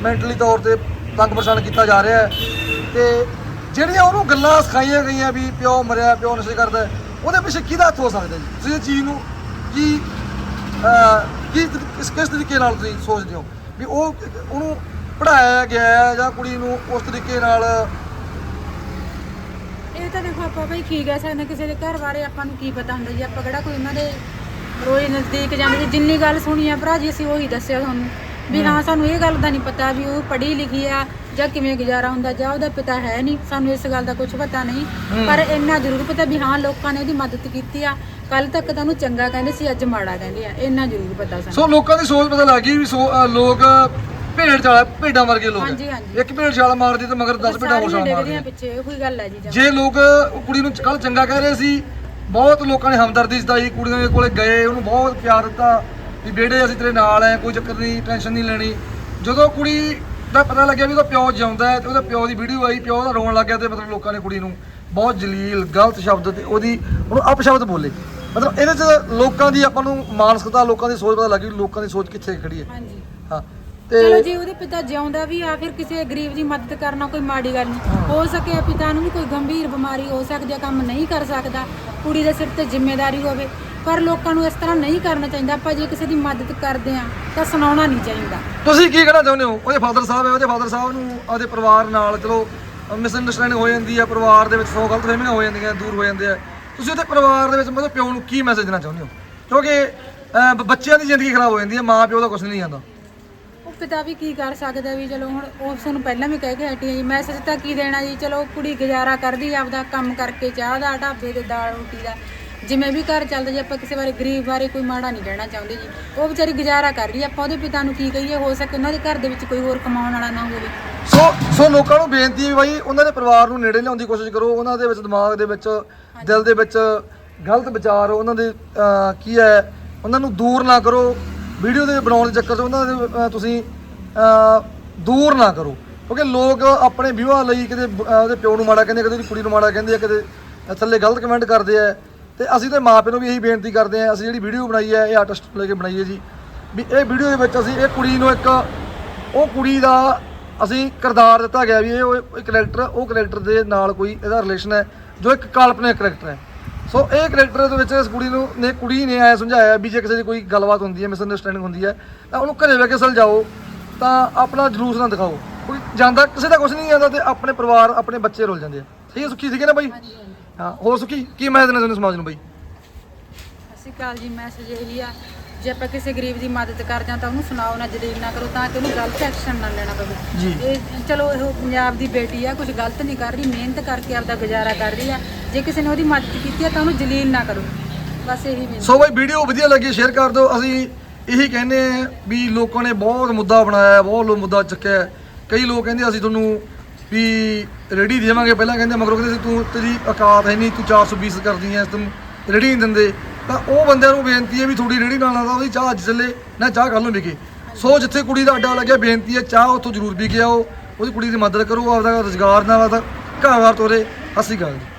ਮੈਂਟਲੀ ਤੌਰ ਤੇ ਤੰਗ ਪਰੇਸ਼ਾਨ ਕੀਤਾ ਜਾ ਰਿਹਾ ਹੈ। ਤੇ ਜਿਹੜੀਆਂ ਉਹਨੂੰ ਗੱਲਾਂ ਸਿਖਾਈਆਂ ਗਈਆਂ ਵੀ ਪਿਓ ਮਰਿਆ ਪਿਓ ਨਸ਼ੇ ਕਰਦਾ ਉਹਦੇ ਪਿੱਛੇ ਕਿਹਦਾ ਹੱਥ ਹੋ ਸਕਦਾ ਜੀ? ਤੁਸੀਂ ਇਹ ਚੀਜ਼ ਨੂੰ ਕੀ ਅਹ, ਕੀ ਕਿਸ ਕਿਸ ਤਰੀਕੇ ਨਾਲ ਤੁਸੀਂ ਸੋਚਦੇ ਹੋ? ਵੀ ਉਹ ਉਹਨੂੰ ਪੜਾਇਆ ਗਿਆ ਹੈ ਜਾਂ ਕੁੜੀ ਨੂੰ ਉਸ ਤਰੀਕੇ ਨਾਲ ਇਹ ਤਾਂ ਦੇਖੋ ਆਪਾਂ ਬਈ ਕੀ ਕਹਿ ਸਕਦੇ ਹਾਂ, ਕਿਸੇ ਦੇ ਘਰ ਬਾਰੇ ਆਪਾਂ ਨੂੰ ਕੀ ਪਤਾ ਹੁੰਦਾ ਜੀ? ਆਪਾਂ ਕਿਹੜਾ ਕੋਈ ਉਹਨਾਂ ਦੇ ਰੋਜ਼ ਨਜ਼ਦੀਕ ਜਾਂਦੇ ਜੀ? ਜਿੰਨੀ ਗੱਲ ਸੁਣੀ ਆ ਭਰਾ ਜੀ ਅਸੀਂ ਉਹੀ ਦੱਸਿਆ ਤੁਹਾਨੂੰ। ਵੀ ਹਾਂ ਸਾਨੂੰ ਇਹ ਗੱਲ ਦਾ ਨਹੀਂ ਪਤਾ ਵੀ ਉਹ ਪੜ੍ਹੀ ਲਿਖੀ ਆ ਜਾਂ ਕਿਵੇਂ ਗੁਜ਼ਾਰਾ ਹੁੰਦਾ ਜਾਂ ਉਹਦਾ ਪਿਤਾ ਹੈ ਨਹੀਂ। ਸਾਨੂੰ ਇਸ ਗੱਲ ਦਾ ਕੁਝ ਪਤਾ ਨਹੀਂ। ਪਰ ਇੰਨਾ ਜ਼ਰੂਰ ਪਤਾ ਵੀ ਹਾਂ ਲੋਕਾਂ ਨੇ ਉਹਦੀ ਮਦਦ ਕੀਤੀ ਆ। ਕੱਲ ਤੱਕ ਤਾਂ ਉਹਨੂੰ ਚੰਗਾ ਕਹਿੰਦੇ ਸੀ ਅੱਜ ਮਾੜਾ ਕਹਿੰਦੇ ਆ ਇੰਨਾ ਜ਼ਰੂਰ ਪਤਾ ਸਾਨੂੰ ਸੋ ਲੋਕਾਂ ਦੀ ਸੋਚ ਪਤਾ ਲੱਗ ਗਈ ਵੀ ਸੋ ਅ, ਲੋਕ ਭੇਡ ਚਾਲ ਭੇਡਾਂ ਵਰਗੇ ਲੋਕ ਹਾਂਜੀ। ਹਾਂਜੀ। ਇੱਕ ਭੇਡ ਛਾਲ ਮਾਰਦੀ ਤੇ ਮਗਰ 10 ਭੇਡਾਂ ਹੋਰ ਛਾਲ ਮਾਰਦੀਆਂ ਪਿੱਛੇ ਉਹੀ ਗੱਲ ਹੈ ਜੀ। ਜੇ ਲੋਕ ਉਹ ਕੁੜੀ ਨੂੰ ਕੱਲ ਚੰਗਾ ਕਹਿ ਰਹੇ ਸੀ ਬਹੁਤ ਲੋਕਾਂ ਨੇ ਹਮਦਰਦੀ ਜਤਾਈ ਕੁੜੀਆਂ ਦੇ ਕੋਲੇ ਗਏ ਉਹਨੂੰ ਬਹੁਤ ਪਿਆਰ ਦਿੱਤਾ ਵੀ ਬੇੜੇ ਅਸੀਂ ਤੇਰੇ ਨਾਲ ਐ ਕੋਈ ਚੱਕਰ ਨਹੀਂ ਟੈਨਸ਼ਨ ਨਹੀਂ ਲੈਣੀ ਜਦੋਂ ਕੁੜੀ ਦਾ ਪਤਾ ਲੱਗਿਆ ਵੀ ਉਹਦਾ ਪਿਓ ਜਿਉਂਦਾ ਹੈ ਤੇ ਉਹਦਾ ਪਿਓ ਦੀ ਵੀਡੀਓ ਆਈ ਪਿਓ ਦਾ ਰੋਣ ਲੱਗ ਗਿਆ ਤੇ ਮਤਲਬ ਲੋਕਾਂ ਨੇ ਕੁੜੀ ਨੂੰ ਬਹੁਤ ਜਲੀਲ ਗਲਤ ਸ਼ਬਦ ਤੇ ਉਹਦੀ ਉਹਨੂੰ ਅਪਸ਼ਬਦ ਬੋਲੇ। ਮਤਲਬ ਇਹਦੇ ਚ ਲੋਕਾਂ ਦੀ ਆਪਾਂ ਨੂੰ ਮਾਨਸਿਕਤਾ ਲੋਕਾਂ ਦੀ ਸੋਚ ਪਤਾ ਲੱਗੀ ਲੋਕਾਂ ਦੀ ਸੋਚ ਕਿੱਥੇ ਖੜੀ ਹੈ। ਹਾਂਜੀ। ਹਾਂ ਚਲੋ ਤੇ ਜੇ ਉਹਦੇ ਪਿਤਾ ਜਿਉਂਦਾ ਵੀ ਆ ਫਿਰ ਕਿਸੇ ਗਰੀਬ ਦੀ ਮਦਦ ਕਰਨਾ ਕੋਈ ਮਾੜੀ ਗੱਲ ਨਹੀਂ। ਹੋ। ਸਕੇ ਪਿਤਾ ਨੂੰ ਵੀ ਕੋਈ ਗੰਭੀਰ ਬਿਮਾਰੀ ਹੋ ਸਕਦੀ ਹੈ ਕੰਮ ਨਹੀਂ ਕਰ ਸਕਦਾ। ਕੁੜੀ ਦੇ ਸਿਰ ਤੇ ਜ਼ਿੰਮੇਵਾਰੀ ਹੋਵੇ। ਪਰ ਲੋਕਾਂ ਨੂੰ ਇਸ ਤਰ੍ਹਾਂ ਨਹੀਂ ਕਰਨਾ ਚਾਹੀਦਾ। ਆਪਾਂ ਜੇ ਕਿਸੇ ਦੀ ਮਦਦ ਕਰਦੇ ਆ ਤਾਂ ਸੁਣਾਉਣਾ ਨਹੀਂ ਚਾਹੀਦਾ। ਤੁਸੀਂ ਕੀ ਕਹਿਣਾ ਚਾਹੁੰਦੇ ਹੋ? ਉਹਦੇ ਫਾਦਰ ਸਾਹਿਬ ਹੈ ਉਹਦੇ ਫਾਦਰ ਸਾਹਿਬ ਨੂੰ ਉਹਦੇ ਪਰਿਵਾਰ ਨਾਲ ਚਲੋ ਮਿਸਅੰਡਰਸਟੈਂਡਿੰਗ ਹੋ ਜਾਂਦੀ ਹੈ ਪਰਿਵਾਰ ਦੇ ਵਿੱਚ ਸੌ ਗਲਤ ਫਹਿਮੀਆਂ ਹੋ ਜਾਂਦੀਆਂ, ਦੂਰ ਹੋ ਜਾਂਦੇ ਆ। ਤੁਸੀਂ ਉਹਦੇ ਪਰਿਵਾਰ ਦੇ ਵਿੱਚ ਮਤਲਬ ਪਿਓ ਨੂੰ ਕੀ ਮੈਸੇਜ ਦੇਣਾ ਚਾਹੁੰਦੇ ਹੋ? ਕਿਉਂਕਿ ਬੱਚਿਆਂ ਦੀ ਜ਼ਿੰਦਗੀ ਖਰਾਬ ਹੋ ਜਾਂਦੀ ਹੈ ਮਾਂ ਪਿਓ ਦਾ ਕੁਝ ਨਹੀਂ ਜਾਂਦਾ ਉਹ ਪਿਤਾ ਵੀ ਕੀ ਕਰ ਸਕਦਾ ਵੀ, ਚਲੋ ਹੁਣ ਉਹ ਨੂੰ ਪਹਿਲਾਂ ਵੀ ਕਹਿ ਕੇ ਹਟੀ ਆ ਜੀ ਮੈਸੇਜ ਤਾਂ ਕੀ ਦੇਣਾ ਜੀ? ਚਲੋ ਕੁੜੀ ਗੁਜ਼ਾਰਾ ਕਰਦੀ ਆ, ਆਪਦਾ ਕੰਮ ਕਰਕੇ ਚਾਹ ਦਾ, ਢਾਬੇ ਤੇ ਦਾਲ ਰੋਟੀ ਦਾ। ਜਿਵੇਂ ਵੀ ਘਰ ਚੱਲਦਾ ਜੀ ਆਪਾਂ ਕਿਸੇ ਬਾਰੇ ਗਰੀਬ ਬਾਰੇ ਕੋਈ ਮਾੜਾ ਨਹੀਂ ਕਹਿਣਾ ਚਾਹੁੰਦੇ ਜੀ ਉਹ ਵਿਚਾਰੀ ਗੁਜ਼ਾਰਾ ਕਰ ਰਹੀ ਆ। ਆਪਾਂ ਉਹਦੇ ਪਿਤਾ ਨੂੰ ਕੀ ਕਹੀਏ? ਹੋ ਸਕੇ ਉਹਨਾਂ ਦੇ ਘਰ ਦੇ ਵਿੱਚ ਕੋਈ ਹੋਰ ਕਮਾਉਣ ਵਾਲਾ ਨਾ ਹੋਵੇ। ਸੋ ਸੋ ਲੋਕਾਂ ਨੂੰ ਬੇਨਤੀ ਹੈ ਬਾਈ ਉਹਨਾਂ ਦੇ ਪਰਿਵਾਰ ਨੂੰ ਨੇੜੇ ਲਿਆਉਣ ਦੀ ਕੋਸ਼ਿਸ਼ ਕਰੋ। ਉਹਨਾਂ ਦੇ ਵਿੱਚ ਦਿਮਾਗ ਦੇ ਵਿੱਚ ਦਿਲ ਦੇ ਵਿੱਚ ਗਲਤ ਵਿਚਾਰ ਉਹਨਾਂ ਦੇ ਕੀ ਹੈ ਉਹਨਾਂ ਨੂੰ ਦੂਰ ਨਾ ਕਰੋ। ਵੀਡੀਓ ਦੇ ਬਣਾਉਣ ਦੇ ਚੱਕਰ 'ਚ ਉਹਨਾਂ ਦੇ ਤੁਸੀਂ ਦੂਰ ਨਾ ਕਰੋ। ਕਿਉਂਕਿ ਲੋਕ ਆਪਣੇ ਵਿਊਆਂ ਲਈ ਕਿਤੇ ਉਹਦੇ ਪਿਓ ਨੂੰ ਮਾੜਾ ਕਹਿੰਦੇ ਕਦੇ ਉਹਦੀ ਕੁੜੀ ਨੂੰ ਮਾੜਾ ਕਹਿੰਦੇ ਆ ਕਦੇ ਥੱਲੇ ਗਲਤ ਕਮੈਂਟ ਕਰਦੇ ਆ। ਤੇ ਅਸੀਂ ਤੇ ਮਾਪਿਆਂ ਨੂੰ ਵੀ ਇਹੀ ਬੇਨਤੀ ਕਰਦੇ ਹਾਂ, ਅਸੀਂ ਜਿਹੜੀ ਵੀਡੀਓ ਬਣਾਈ ਹੈ, ਇਹ ਆਰਟਿਸਟ ਲੈ ਕੇ ਬਣਾਈ ਹੈ ਜੀ। ਵੀ ਇਹ ਵੀਡੀਓ ਦੇ ਵਿੱਚ ਅਸੀਂ ਇਹ ਕੁੜੀ ਨੂੰ ਇੱਕ, ਉਹ ਕੁੜੀ ਦਾ ਅਸੀਂ ਕਿਰਦਾਰ ਦਿੱਤਾ ਗਿਆ ਵੀ ਇਹ ਉਹ ਕਰੈਕਟਰ ਉਹ ਕਰੈਕਟਰ ਦੇ ਨਾਲ ਕੋਈ ਇਹਦਾ ਰਿਲੇਸ਼ਨ ਹੈ, ਜੋ ਇੱਕ ਕਾਲਪਨਿਕ ਕਰੈਕਟਰ ਹੈ। ਸੋ ਇਹ ਕਰੈਕਟਰ ਦੇ ਵਿੱਚ ਇਸ ਕੁੜੀ ਨੂੰ, ਨੇ ਕੁੜੀ ਨੇ ਐ ਸਮਝਾਇਆ ਵੀ ਜੇ ਕਿਸੇ ਦੀ ਕੋਈ ਗੱਲਬਾਤ ਹੁੰਦੀ ਹੈ ਮਿਸਅੰਡਰਸਟੈਂਡਿੰਗ ਹੁੰਦੀ ਹੈ, ਤਾਂ ਉਹਨੂੰ ਘਰੇ ਬਹਿ ਕੇ ਸੁਲਝਾਓ, ਤਾਂ ਆਪਣਾ ਜਲੂਸ ਨਾ ਦਿਖਾਓ। ਕੋਈ ਜਾਂਦਾ, ਕਿਸੇ ਦਾ ਕੁਝ ਨਹੀਂ ਜਾਂਦਾ ਤੇ ਆਪਣੇ ਪਰਿਵਾਰ, ਆਪਣੇ ਬੱਚੇ ਰੁੱਲ ਜਾਂਦੇ ਆ। ਠੀਕ ਹੈ, ਸੁੱਖੀ ਸੀਗੇ ਨਾ ਬਾਈ? ਹਾਂ ਹੋਰ ਸੁੱਖੀ ਕੀ ਮੈਸੇਜ ਦੇਣਾ ਚਾਹੁੰਦੇ ਸਮਾਜ ਨੂੰ ਬਾਈ? ਸਤਿ ਸ਼੍ਰੀ ਅਕਾਲ ਜੀ ਮੈਸੇਜ ਇਹੀ ਆ ਜੇ ਆਪਾਂ ਕਿਸੇ ਗਰੀਬ ਦੀ ਮਦਦ ਕਰਦੇ ਹਾਂ ਤਾਂ ਉਹਨੂੰ ਸੁਣਾਓ ਨਾ ਜਲੀਲ ਨਾ ਕਰੋ ਤਾਂ ਕਿ ਉਹਨੂੰ ਗਲਤ ਐਕਸ਼ਨ ਨਾ ਲੈਣਾ ਪਵੇ। ਜੀ। ਇਹ ਚਲੋ ਇਹ ਪੰਜਾਬ ਦੀ ਬੇਟੀ ਆ ਕੁਝ ਗਲਤ ਨਹੀਂ ਕਰ ਰਹੀ ਮਿਹਨਤ ਕਰਕੇ ਆਪਦਾ ਗੁਜ਼ਾਰਾ ਕਰ ਰਹੀ ਆ। ਜੇ ਕਿਸੇ ਨੇ ਉਹਦੀ ਮਦਦ ਕੀਤੀ ਆ ਤਾਂ ਉਹਨੂੰ ਜਲੀਲ ਨਾ ਕਰੋ। ਬਸ ਇਹੀ ਬੇਨਤੀ ਸੋ ਬਾਈ ਵੀਡੀਓ ਵਧੀਆ ਲੱਗੀ ਸ਼ੇਅਰ ਕਰ ਦਿਓ। ਅਸੀਂ ਇਹੀ ਕਹਿੰਦੇ ਆ ਵੀ ਲੋਕਾਂ ਨੇ ਬਹੁਤ ਮੁੱਦਾ ਬਣਾਇਆ ਹੈ, ਬਹੁਤ ਲੋ ਮੁੱਦਾ ਚੱਕਿਆ। ਹੈ। ਕਈ ਲੋਕ ਕਹਿੰਦੇ ਅਸੀਂ ਤੁਹਾਨੂੰ ਵੀ ਰੈਡੀ ਦੇਵਾਂਗੇ ਪਹਿਲਾਂ ਕਹਿੰਦੇ ਮਗਰੋਂ ਕਹਿੰਦੇ ਸੀ, ਤੂੰ ਤੇਰੀ ਔਕਾਤ ਹੈ ਨਹੀਂ, ਤੂੰ 420 ਕਰਦੀ ਐ, ਤੂੰ ਰੈਡੀ ਨਹੀਂ ਦਿੰਦੇ। ਤਾਂ ਉਹ ਬੰਦਿਆਂ ਨੂੰ ਬੇਨਤੀ ਹੈ ਵੀ ਥੋੜੀ ਰੈਡੀ ਨਾਲ ਆਦਾ ਉਹਦੀ ਚਾਹ ਅੱਜ ਚੱਲੇ, ਨਾ ਚਾਹ ਕੱਲ ਨੂੰ ਵਿਕੇ। ਸੋ ਜਿੱਥੇ ਕੁੜੀ ਦਾ ਅੱਡਾ ਲੱਗਿਆ, ਬੇਨਤੀ ਹੈ ਚਾਹ ਉੱਥੋਂ ਜ਼ਰੂਰ ਵਿਕੇ ਆਓ। ਉਹਦੀ ਕੁੜੀ ਦੀ ਮਦਦ ਕਰੋ, ਆਪਦਾ ਰੁਜ਼ਗਾਰ ਨਾਲ, ਆਪਦਾ ਘਰ-ਬਾਰ ਤੋਰੇ। ਸਤਿ ਸ਼੍ਰੀ ਅਕਾਲ ਜੀ।